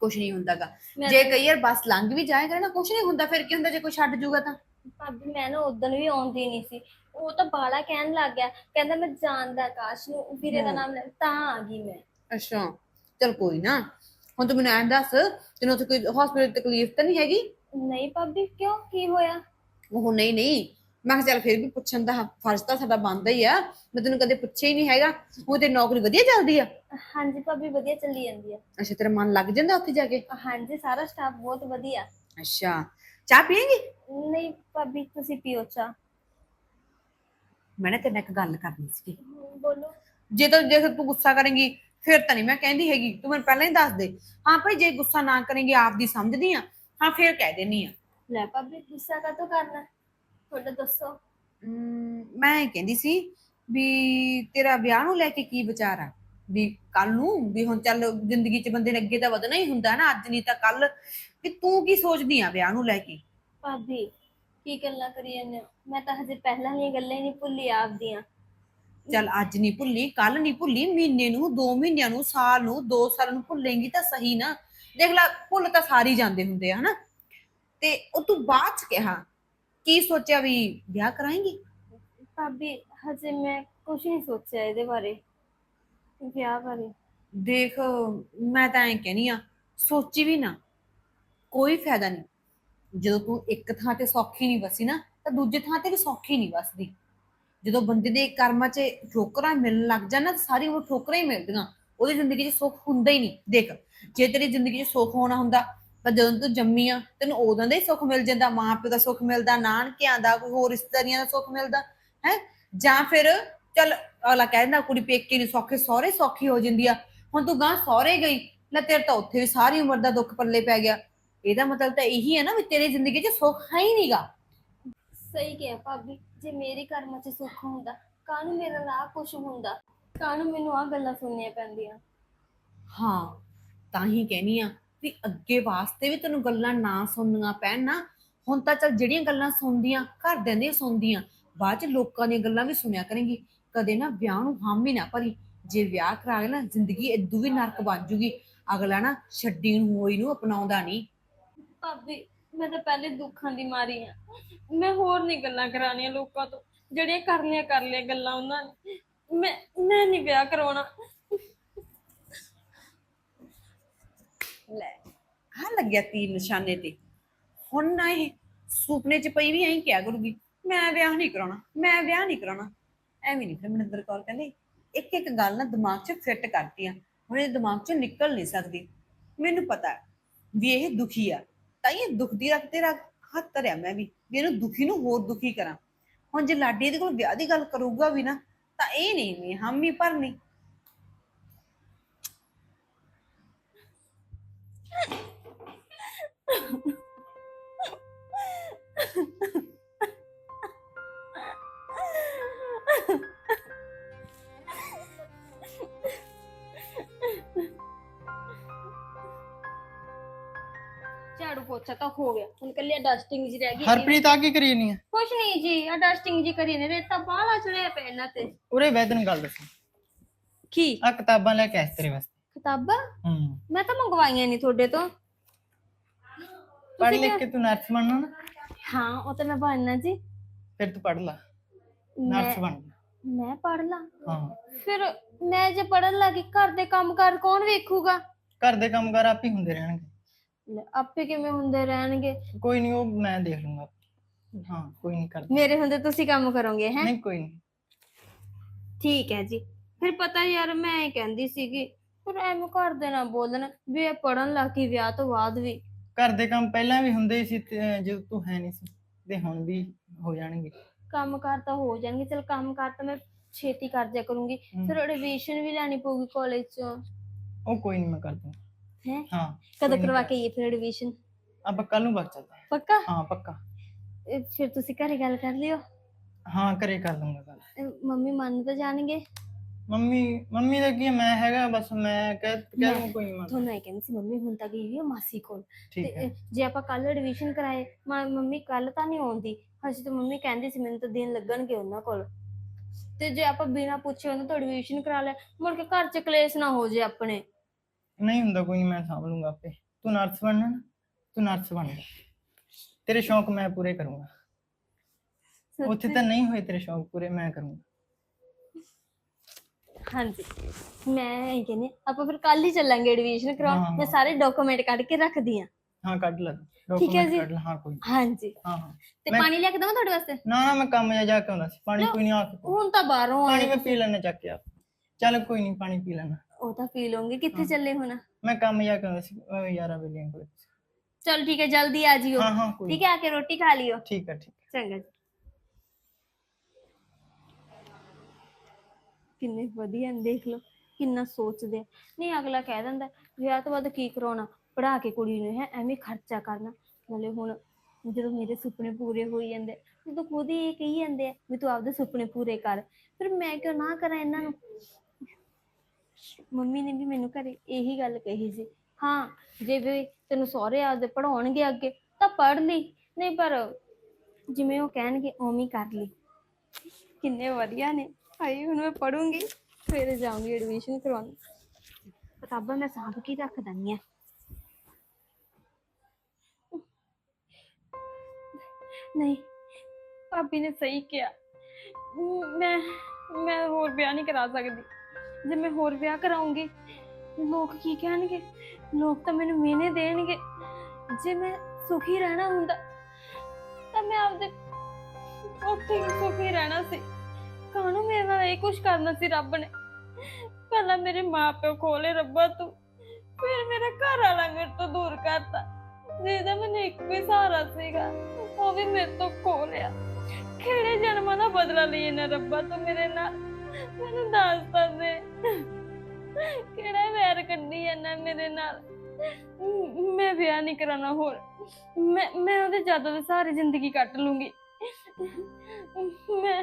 ਕੁਛ ਨਹੀਂ ਹੁੰਦਾਗਾ ਮੈਂ ਜੇ ਕਈ ਵਾਰ ਬੱਸ ਲੰਘ ਵੀ ਜਾਏ ਕਰੇ ਨਾ ਕੁਛ ਨਹੀਂ ਹੁੰਦਾ ਫਿਰ ਕੀ ਹੁੰਦਾ ਜੇ ਕੋਈ ਛੱਡ ਜੂਗਾ ਤਾਂ? ਭਾਬੀ ਮੈਂ ਨਾ ਉਦੋਂ ਵੀ ਆਉਂਦੀ ਨਹੀਂ ਸੀ। ਉਹ ਤਾਂ ਬਾਲਾ ਕਹਿਣ ਲੱਗ ਗਿਆ। ਕਹਿੰਦਾ ਮੈਂ ਜਾਣਦਾ ਆਕਾਸ਼ ਨੂੰ ਵੀਰੇ ਦਾ। ਨਾਮ ਲੈ ਤਾਂ ਆ ਗਈ ਮੈਂ। ਅੱਛਾ ਚਲ ਕੋਈ ਨਾ। ਹੁਣ ਤੂੰ ਮੈਨੂੰ ਐਂ ਦੱਸ ਤੈਨੂੰ ਉੱਥੇ ਕੋਈ ਹਸਪੀਟਲ ਤਕਲੀਫ ਤਾਂ ਨਹੀਂ ਹੈਗੀ? ਨਹੀਂ ਭਾਬੀ ਕਿਉਂ? ਕੀ ਹੋਇਆ? ਉਹ ਨਹੀਂ ਨਹੀਂ। ਮੈਂ ਕਿਹਾ ਚੱਲ ਫਿਰ ਵੀ ਪੁੱਛਣ ਦਾ ਫਰਜ਼ ਤਾਂ ਸਾਡਾ ਬਣਦਾ ਹੀ ਆ। ਮੈਂ ਤੈਨੂੰ ਕਦੇ ਪੁੱਛਿਆ ਹੀ ਨਹੀਂ ਹੈਗਾ। ਉਹ ਤੇ ਨੌਕਰੀ ਵਧੀਆ ਚੱਲਦੀ ਆ? ਹਾਂਜੀ ਭਾਬੀ ਵਧੀਆ ਚੱਲੀ ਜਾਂਦੀ ਆ। ਅੱਛਾ ਤੇਰਾ ਮਨ ਲੱਗ ਜਾਂਦਾ ਉੱਥੇ ਜਾ ਕੇ? ਹਾਂਜੀ ਸਾਰਾ ਸਟਾਫ ਬਹੁਤ ਵਧੀਆ। ਅੱਛਾ ਚਾਹ ਪੀਏਂਗੀ? ਨਹੀਂ ਭਾਬੀ ਤੁਸੀਂ ਪੀਓ ਚਾਹ। ਮੈਂ ਨਾ ਤੇਰੇ ਨਾਲ ਇੱਕ ਗੱਲ ਕਰਨੀ ਸੀ ਬੋਲੋ। ਜੇ ਤਾਂ ਜੇ ਤੂੰ ਗੁੱਸਾ ਕਰੇਂਗੀ ਫਿਰ ਤਾਂ ਨਹੀਂ ਮੈਂ ਕਹਿੰਦੀ ਹੈਗੀ। ਤੂੰ ਮੈਨੂੰ ਪਹਿਲਾਂ ਹੀ ਦੱਸ ਦੇ। ਹਾਂ ਭਾਈ ਜੇ ਗੁੱਸਾ ਨਾ ਕਰੇਂਗੀ ਆਪਦੀ ਸਮਝਦੀ ਆ। ਹਾਂ ਫਿਰ ਕਹਿ ਦੇਣੀ ਆ। ਲੈ ਭਾਬੀ ਗੁੱਸਾ ਕਾਹਤੋਂ ਕਰਨਾ? ਤੁਹਾਡਾ ਦੱਸੋ। ਮੈਂ ਇਹ ਕਹਿੰਦੀ ਸੀ ਵੀ ਤੇਰਾ ਵਿਆਹ ਨੂੰ ਲੈ ਕੇ ਕੀ ਵਿਚਾਰ ਆ? ਵੀ ਕੱਲ ਨੂੰ ਵੀ ਹੁਣ ਚੱਲ ਜ਼ਿੰਦਗੀ 'ਚ ਬੰਦੇ ਨੇ ਅੱਗੇ ਤਾਂ ਵਧਣਾ ਹੀ ਹੁੰਦਾ ਨਾ ਅੱਜ ਨਹੀਂ ਤਾਂ ਕੱਲ ਵੀ ਤੂੰ ਕੀ ਸੋਚਦੀ ਆ ਵਿਆਹ ਨੂੰ ਲੈ ਕੇ? ਭਾਬੀ ਕੀ ਗੱਲਾਂ ਕਰੀ ਜਾਂਦੇ ਹੋ? ਮੈਂ ਤਾਂ ਹਜੇ ਪਹਿਲਾਂ ਦੀਆਂ ਗੱਲਾਂ ਹੀ ਨਹੀਂ ਭੁੱਲੀ ਆਪਦੀਆਂ। ਚੱਲ ਅੱਜ ਨਹੀਂ ਭੁੱਲੀ ਕੱਲ ਨਹੀਂ ਭੁੱਲੀ ਮਹੀਨੇ ਨੂੰ 2 ਮਹੀਨਿਆਂ ਨੂੰ ਸਾਲ ਨੂੰ 2 ਸਾਲ ਨੂੰ ਭੁੱਲੇਂਗੀ ਤਾਂ ਸਹੀ ਨਾ। ਦੇਖ ਲੈ ਭੁੱਲ ਤਾਂ ਸਾਰੀ ਜਾਂਦੇ ਹੁੰਦੇ ਆ ਹਨਾ? ਤੇ ਉਹ ਤੂੰ ਬਾਅਦ ਚ ਕਿਹਾ ਕੀ ਸੋਚਿਆ ਵੀ ਵਿਆਹ ਕਰਾਏਂਗੀ? ਭਾਬੀ ਹਜੇ ਮੈਂ ਕੁਝ ਨਹੀਂ ਸੋਚਿਆ ਇਹਦੇ ਬਾਰੇ। ਵਿਆਹ ਬਾਰੇ ਦੇਖ, ਮੈਂ ਤਾਂ ਐਂ ਕਹਿਨੀ ਆ, ਸੋਚੀ ਵੀ ਨਾ, ਕੋਈ ਫਾਇਦਾ ਨਹੀਂ। ਜਦੋਂ ਤੂੰ ਇੱਕ ਥਾਂ ਤੇ ਸੌਖੀ ਨਹੀਂ ਵਸੀ ਨਾ, ਤਾਂ ਦੂਜੇ ਥਾਂ ਤੇ ਵੀ ਸੌਖੀ ਨਹੀਂ ਵਸਦੀ। ਜਦੋਂ ਬੰਦੇ ਦੇ ਕਰਮਾਂ 'ਚ ਠੋਕਰਾਂ ਮਿਲਣ ਲੱਗ ਜਾਣ ਨਾ, ਤਾਂ ਸਾਰੀ ਉਹ ਠੋਕਰਾਂ ਹੀ ਮਿਲਦੀਆਂ। ਉਹਦੀ ਜ਼ਿੰਦਗੀ 'ਚ ਸੁੱਖ ਹੁੰਦਾ ਹੀ ਨਹੀਂ। ਦੇਖ, ਜੇ ਤੇਰੀ ਜ਼ਿੰਦਗੀ 'ਚ ਸੁੱਖ ਹੋਣਾ ਹੁੰਦਾ, ਤਾਂ ਜਦੋਂ ਤੂੰ ਜੰਮੀ ਆ, ਤੈਨੂੰ ਉਦੋਂ ਦਾ ਹੀ ਸੁੱਖ ਮਿਲ ਜਾਂਦਾ। ਮਾਂ ਪਿਓ ਦਾ ਸੁੱਖ ਮਿਲਦਾ, ਨਾਨਕਿਆਂ ਦਾ, ਕੋਈ ਹੋਰ ਰਿਸ਼ਤੇਦਾਰੀਆਂ ਦਾ ਸੁੱਖ ਮਿਲਦਾ, ਹੈ? ਜਾਂ ਫਿਰ ਚੱਲ ਅਗਲਾ ਕਹਿ ਦਿੰਦਾ ਕੁੜੀ ਪੇਕੇ ਨਹੀਂ ਸੌਖੇ ਸਹੁਰੇ ਸੌਖੀ ਹੋ ਜਾਂਦੀ ਆ। ਹੁਣ ਤੂੰ ਗਾਂ ਸਹੁਰੇ ਗਈ ਲੈ ਤੇਰੇ ਤਾਂ ਉੱਥੇ ਵੀ ਸਾਰੀ ਉਮਰ ਦਾ ਦੁੱਖ ਪੱਲੇ ਪੈ ਗਿਆ। ਇਹਦਾ ਮਤਲਬ ਤਾਂ ਇਹੀ ਹੈ ਨਾ ਵੀ ਤੇਰੀ ਜ਼ਿੰਦਗੀ 'ਚ ਸੁੱਖ ਹੈ ਹੀ ਨਹੀਂਗਾ ਸਹੀ ਕਿਹਾ ਭਾਬੀ ਜੇ ਮੇਰੀ ਕਰਮਾਂ 'ਚ ਸੁੱਖ ਹੁੰਦਾ ਕਾਹਨੂੰ ਮੇਰੇ ਨਾਲ ਆਹ ਕੁਛ ਹੁੰਦਾ? ਕਾਹਨੂੰ ਮੈਨੂੰ ਆਹ ਗੱਲਾਂ ਸੁਣਨੀਆਂ ਪੈਂਦੀਆਂ? ਹਾਂ ਤਾਂ ਹੀ ਕਹਿਨੀ ਆ ਵੀ ਅੱਗੇ ਵਾਸਤੇ ਵੀ ਤੈਨੂੰ ਗੱਲਾਂ ਨਾ ਸੁਣਨੀਆਂ ਪੈਣ ਨਾ। ਹੁਣ ਤਾਂ ਚੱਲ ਜਿਹੜੀਆਂ ਗੱਲਾਂ ਸੁਣਦੀਆਂ ਘਰਦਿਆਂ ਦੀਆਂ ਸੁਣਦੀਆਂ ਬਾਅਦ ਚ ਲੋਕਾਂ ਦੀਆਂ ਗੱਲਾਂ ਵੀ ਸੁਣਿਆ ਕਰੇਂਗੀ। ਕਦੇ ਨਾ ਵਿਆਹ ਨੂੰ ਹਾਮੀ ਨਾ ਭਰੀ। ਜੇ ਵਿਆਹ ਕਰਾ ਨਾ ਜ਼ਿੰਦਗੀ ਇਦੋਂ ਵੀ ਨਰਕ ਬਣ ਜੂਗੀ ਅਗਲਾ ਨਾ ਛੱਡੀ ਨੂੰ ਹੋਈ ਨੂੰ ਅਪਣਾਉਂਦਾ ਨਹੀਂ ਭਾਬੀ ਮੈਂ ਤਾਂ ਪਹਿਲੇ ਦੁੱਖਾਂ ਦੀ ਮਾਰੀ ਆ। ਮੈਂ ਹੋਰ ਨਹੀਂ ਗੱਲਾਂ ਕਰਾਣੀਆਂ ਲੋਕਾਂ ਤੋਂ। ਜਿਹੜੀਆਂ ਕਰਨੀਆਂ ਕਰ ਲਿਆ ਗੱਲਾਂ ਉਹਨਾਂ ਨੇ। ਮੈਂ ਮੈਂ ਨਹੀਂ ਵਿਆਹ ਕਰਾਉਣਾ। ਲੈ ਆ ਲੱਗਿਆ ਤੀਰ ਨਿਸ਼ਾਨੇ ਤੇ। ਹੁਣ ਨਾ ਇਹ ਸੁਪਨੇ ਚ ਪਈ ਵੀ ਐਂ ਕਿਹਾ ਕਰੂਗੀ? ਮੈਂ ਵਿਆਹ ਨਹੀਂ ਕਰਾਉਣਾ ਮੈਂ ਵਿਆਹ ਨਹੀਂ ਕਰਾਉਣਾ। ਐਵੇਂ ਨਹੀਂ ਫਿਰ ਮਨਿੰਦਰ ਕੌਰ ਕਹਿੰਦੇ, ਇੱਕ ਇੱਕ ਗੱਲ ਨਾ ਦਿਮਾਗ 'ਚ ਫਿੱਟ ਕਰਦੀ ਆ। ਹੁਣ ਇਹ ਦਿਮਾਗ ਚ ਨਿਕਲ ਨਹੀਂ ਸਕਦੀ। ਮੈਨੂੰ ਪਤਾ ਵੀ ਇਹ ਦੁਖੀ ਆ। ਤਾਂ ਇਹ ਦੁੱਖ ਦੀ ਰੱਖ ਹੱਥ ਧਰਿਆ ਮੈਂ ਵੀ ਵੀ ਇਹਨੂੰ ਦੁਖੀ ਨੂੰ ਹੋਰ ਦੁਖੀ ਕਰਾਂ। ਹੁਣ ਜੇ ਲਾਡੀ ਇਹਦੇ ਕੋਲ ਵਿਆਹ ਦੀ ਗੱਲ ਕਰੂਗਾ ਵੀ ਨਾ, ਤਾਂ ਇਹ ਨਹੀਂ ਨਹੀਂ ਹਾਮੀ ਭਰਨੀ। ਝਾੜੂ ਪੋਚਾ ਤਾਂ ਹੋ ਗਿਆ। ਹੁਣ ਕੱਲੀ ਡਸਟਿੰਗ ਜੀ ਰਹਿ ਗਈ ਹਰਪ੍ਰੀਤ ਆ ਕੀ ਕਰੀ ਨਹੀਂ ਕੁਛ ਨਹੀਂ ਜੀ ਆ ਡਸਟਿੰਗ ਜੀ ਕਰੀ ਨੇ ਰੇਤਾ ਬਾਹਲਾ ਚੜਿਆ ਪਿਆ ਇਹਨਾਂ ਤੇ। ਉਰੇ ਬੈ ਤੈਨੂੰ ਗੱਲ ਦੱਸਾਂ। ਕੀ? ਆ ਕਿਤਾਬਾਂ ਲੈ ਕੇ ਆਇਆ ਸੀ ਤੇਰੇ ਵਾਸਤੇ। ਕਿਤਾਬਾਂ? ਹੂੰ। ਮੈਂ ਤਾਂ ਮੰਗਵਾਈਆਂ ਨਹੀਂ ਤੁਹਾਡੇ ਤੋਂ। ਪੜ੍ਹ ਲਿਖ ਕੇ ਤੂੰ ਨਰਸ ਬਣਨਾ ਨਾ। ਹਾਂ ਉਹ ਤਾਂ ਮੈਂ ਬਣਨਾ ਜੀ। ਫਿਰ ਤੂੰ ਪੜ੍ਹ ਲੈ। ਮੈਂ ਨਰਸ ਬਣ ਮੈਂ ਪੜ ਲਾਂ। ਹਾਂ। ਫਿਰ ਮੈਂ ਜੇ ਪੜਨ ਲੱਗੀ ਘਰ ਦੇ ਕੰਮ ਕਾਰ ਕੌਣ ਵੇਖੂਗਾ? ਘਰ ਦੇ ਕੰਮ ਕਰ ਆਪ ਹੀ ਹੁੰਦੇ ਰਹਿਣਗੇ। ਲੈ, ਆਪੇ ਕਿਵੇਂ ਹੁੰਦੇ ਰਹਿਣਗੇ? ਕੋਈ ਨਹੀਂ ਉਹ ਮੈਂ ਦੇਖ ਲੂੰਗਾ। ਹਾਂ ਕੋਈ ਨਹੀਂ ਕਰ ਮੇਰੇ ਹੁੰਦੇ ਤੁਸੀਂ ਕੰਮ ਕਰੋਗੇ ਹੈ? ਨਹੀਂ ਕੋਈ ਨਹੀਂ। ਠੀਕ ਹੈ ਜੀ। ਫਿਰ ਪਤਾ ਯਾਰ ਮੈਂ ਇਹ ਕਹਿੰਦੀ ਸੀਗੀ ਪਰ ਐਵੇਂ ਘਰ ਦੇ ਨਾ ਬੋਲਣ ਵੀ ਇਹ ਪੜਨ ਲੱਗੀ ਵਿਆਹ ਤੋਂ ਬਾਅਦ ਵੀ। ਘਰ ਦੇ ਕੰਮ ਪਹਿਲਾਂ ਵੀ ਹੁੰਦੇ ਹੀ ਸੀ ਤੇ ਜਦੋਂ ਤੂੰ ਹੈ ਨਹੀਂ ਸੀ ਤੇ ਹੁਣ ਵੀ ਹੋ ਜਾਣਗੇ। ਕੰਮ ਕਾਰ ਤਾਂ ਹੋ ਜਾਣਗੇ। ਚਲ ਕੰਮ ਕਾਰ ਤਾਂ ਮੈਂ ਛੇਤੀ ਕਰ ਜਾ ਕਰੂੰਗੀ। ਹਮ, ਫਿਰ ਐਡਮਿਸ਼ਨ ਵੀ ਲੈਣੀ ਪਊਗੀ ਕਾਲਜ ਚ। ਉਹ ਕੋਈ ਨਹੀਂ ਮੈਂ ਕਰ ਦੂੰਗਾ। ਹੈ? ਹਾਂ ਕਦੋਂ ਨੀ ਕਰਵਾ ਕਰ- ਕੇ ਆਈਏ ਫਿਰ ਐਡਮਿਸ਼ਨ ਆਪਾਂ ਕੱਲ ਨੂੰ ਬਾਅਦ ਚੱਲਦੇ। ਹਾਂ। ਪੱਕਾ? ਹਾਂ ਪੱਕਾ। ਇਹ ਫਿਰ ਤੁਸੀਂ ਘਰੇ ਗੱਲ ਕਰ ਲਿਓ। ਹਾਂ ਘਰੇ ਕਰ ਲੂੰਗਾ ਗੱਲ। ਇਹ ਮੰਮੀ ਮੰਨ ਤਾਂ ਜਾਣਗੇ। ਮੰਮੀ ਮੰਮੀ ਦਾ ਕੀ ਹੈ, ਮੈਂ ਹੈਗਾ ਬਸ ਮੈਂ ਕਹਿ ਕਹਿ ਦੂੰ ਕੋਈ ਨਹੀਂ ਤੁਹਾਨੂੰ ਇਹ ਕਹਿੰਦੀ ਸੀ ਮੰਮੀ ਹੁਣ ਤਾਂ ਗਈ ਹੋਈ ਆ ਮਾਸੀ ਕੋਲ। ਠੀਕ ਤੇ ਹੈ। ਅਹ, ਜੇ ਆਪਾਂ ਕੱਲ ਐਡਮਿਸ਼ਨ ਕਰਾਏ ਮ- ਮੰਮੀ ਕੱਲ ਤਾਂ ਨਹੀਂ ਆਉਂਦੀ। ਹਜੇ ਤਾਂ ਮੰਮੀ ਕਹਿੰਦੀ ਸੀ ਮੈਨੂੰ ਤਾਂ ਦਿਨ ਲੱਗਣਗੇ ਉਹਨਾਂ ਕੋਲ। ਤੇ ਜੇ ਆਪਾਂ ਬਿਨਾਂ ਪੁੱਛੇ ਉਹਨਾਂ ਤੋਂ ਐਡਮਿਸ਼ਨ ਕਰਾ ਲਿਆ ਮੁੜ ਕੇ ਘਰ ਚ ਕਲੇਸ਼ ਨਾ ਹੋ ਜੇ ਆਪਣੇ। ਨਹੀਂ ਹੁੰਦਾ ਕੋਈ ਨਹੀਂ ਮੈਂ ਸਾਂਭ ਲੂੰਗਾ ਆਪੇ। ਤੂੰ ਨਰਸ ਬਣਨਾ ਨਾ ਤੂੰ ਨਰਸ ਬਣ ਜਾ। ਤੇਰੇ ਸ਼ੌਂਕ ਮੈਂ ਪੂਰੇ ਕਰੂੰਗਾ। ਉੱਥੇ ਤਾਂ ਨਹੀਂ ਹੋਏ ਤੇਰੇ ਸ਼ੌਂਕ ਪੂਰੇ ਮੈਂ ਕਰੂੰਗਾ। ਹਾਂਜੀ। ਮੈਂ ਇਹ ਕਹਿੰਦੀ ਹਾਂ, ਆਪਾਂ ਫਿਰ ਕੱਲ ਹੀ ਚੱਲਾਂਗੇ ਐਡਮਿਸ਼ਨ ਕਰਾਉਣ। ਮੈਂ। ਸਾਰੇ ਡਾਕੂਮੈਂਟ ਕੱਢ ਕੇ ਰੱਖਦੀ ਆ ਹਾਂ ਕੱਢ ਲੈ। ਠੀਕ ਹੈ document ਜੀ। ਕੱਢ ਲੈ ਹਾਂ ਕੋਈ ਨੀ। ਹਾਂਜੀ। ਹਾਂ ਹਾਂ। ਤੇ ਮੈਂ- ਪਾਣੀ ਲਿਆ ਕੇ ਦਵਾਂ ਤੁਹਾਡੇ ਵਾਸਤੇ? ਨਾ ਨਾ ਮੈਂ ਕੰਮ ਜਾ ਜਾ ਕੇ ਆਉਂਦਾ ਸੀ। ਪਾਣੀ ਕੋਈ ਨਹੀਂ ਆ ਕੇ ਹੁਣ ਤਾਂ ਬਾਹਰੋਂ ਪਾਣੀ ਆਏ ਮੈਂ ਪੀ ਲੈਣਾ ਚੱਕ ਕੇ ਆ ਚੱਲ ਕੋਈ ਨਹੀਂ ਪਾਣੀ ਪੀ ਲੈਣਾ ਉਹ ਤਾਂ ਪੀ ਲਓਗੇ ਕਿੱਥੇ ਹਾਂ। ਚੱਲੇ ਹੁਣ? ਮੈਂ ਕੰਮ ਜਾ ਕੇ ਆਉਂਦਾ ਸੀ ਉਹ ਯਾਰਾਂ ਵੇਲੀਆਂ ਕੋਲ। ਚਲ ਠੀਕ ਹੈ ਜਲਦੀ ਆ ਜਿਓ। ਹਾਂ ਹਾਂ ਕੋਈ ਠੀਕ ਹੈ ਆ ਕੇ ਰੋਟੀ ਖਾ ਲਿਓ। ਠੀਕ ਹੈ ਠੀਕ ਚੰਗਾ ਜੀ। ਕਿੰਨੇ ਵਧੀਆ ਨੇ ਦੇਖ ਲਓ ਕਿੰਨਾ ਸੋਚਦੇ ਆ। ਨਹੀਂ ਅਗਲਾ ਕਹਿ ਦਿੰਦਾ ਵਿਆਹ ਤੋਂ ਬਾਅਦ ਕੀ ਕਰਾਉਣਾ? ਪੜਾ ਕੇ ਕੁੜੀ ਨੂੰ ਹੈ ਐਵੇਂ ਖਰਚਾ ਕਰਨਾ। ਨਾਲੇ ਹੁਣ ਜਦੋਂ ਮੇਰੇ ਸੁਪਨੇ ਪੂਰੇ ਹੋਈ ਜਾਂਦੇ ਤਾਂ ਖੁਦ ਹੀ ਇਹ ਕਹੀ ਜਾਂਦੇ ਆ ਵੀ ਤੂੰ ਆਪਦੇ ਸੁਪਨੇ ਪੂਰੇ ਕਰ। ਫਿਰ ਮੈਂ ਕਿਉਂ ਨਾ ਕਰਾਂ ਇਹਨਾਂ ਨੂੰ? ਮੰਮੀ ਨੇ ਵੀ ਮੈਨੂੰ ਘਰੇ ਇਹੀ ਗੱਲ ਕਹੀ ਸੀ ਹਾਂ ਜੇ ਵੀ ਤੈਨੂੰ ਸਹੁਰੇ ਆਪਦੇ ਪੜਾਉਣਗੇ ਅੱਗੇ ਤਾਂ ਪੜ ਲਈ ਨਹੀਂ ਪਰ ਜਿਵੇਂ ਉਹ ਕਹਿਣਗੇ ਉਵੇਂ ਹੀ ਕਰ ਲਈ। ਕਿੰਨੇ ਵਧੀਆ ਨੇ ਹਾਈ ਹੁਣ ਮੈਂ ਪੜੂੰਗੀ ਫਿਰ ਜਾਊਂਗੀ ਐਡਮਿਸ਼ਨ ਕਰਵਾਉਣ। ਕਿਤਾਬਾਂ ਮੈਂ ਸਾਂਭ ਕੇ ਰੱਖ ਦਿੰਦੀ ਆ ਨਹੀਂ ਭਾਬੀ ਨੇ ਸਹੀ ਕਿਹਾ। ਮੈਂ ਮੈਂ ਹੋਰ ਵਿਆਹ ਨਹੀਂ ਕਰਾ ਸਕਦੀ। ਜੇ ਮੈਂ ਹੋਰ ਵਿਆਹ ਕਰਾਉਂਗੀ, ਲੋਕ ਕੀ ਕਹਿਣਗੇ? ਲੋਕ ਤਾਂ ਮੈਨੂੰ ਮਿਹਨੇ ਦੇਣਗੇ। ਜੇ ਮੈਂ ਸੁਖੀ ਰਹਿਣਾ ਹੁੰਦਾ, ਤਾਂ ਮੈਂ ਆਪਦੇ ਉੱਥੇ ਹੀ ਸੁਖੀ ਰਹਿਣਾ ਸੀ। ਕਾਹਨੂੰ ਮੇਰੇ ਨਾਲ ਇਹ ਕੁਝ ਕਰਨਾ ਸੀ ਰੱਬ ਨੇ? ਪਹਿਲਾਂ ਮੇਰੇ ਮਾਪਿਓ ਖੋਲੇ ਰੱਬਾ ਤੂੰ, ਫਿਰ ਮੇਰਾ ਘਰ ਵਾਲਾ ਮੇਰੇ ਤੋਂ ਦੂਰ ਕਰਤਾ। ਜਿਹਦਾ ਮੈਨੂੰ ਇੱਕੋ ਹੀ ਸਹਾਰਾ ਸੀਗਾ, ਉਹ ਵੀ ਮੇਰੇ ਤੋਂ ਖੋ ਲਿਆ। ਕਿਹੜੇ ਜਨਮਾਂ ਦਾ ਬਦਲਾ ਲਈ ਨਾ ਰੱਬਾ ਤੂੰ ਮੇਰੇ ਨਾਲ? ਮੈਨੂੰ ਦੱਸ ਤਾਂ ਕਿਹੜਾ ਵੈਰ ਕੱਢੀ ਜਾਂਦਾ ਮੇਰੇ ਨਾਲ? ਮੈਂ ਵਿਆਹ ਨਹੀਂ ਕਰਾਣਾ ਹੋਰ। ਮੈਂ ਮੈਂ ਉਹਦੇ ਜਦੋਂ ਦੇ ਸਾਰੀ ਜ਼ਿੰਦਗੀ ਕੱਟ ਲੂੰਗੀ। ਮੈਂ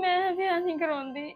ਮੈਂ ਵਿਆਹ ਨਹੀਂ ਕਰਾਉਂਦੀ।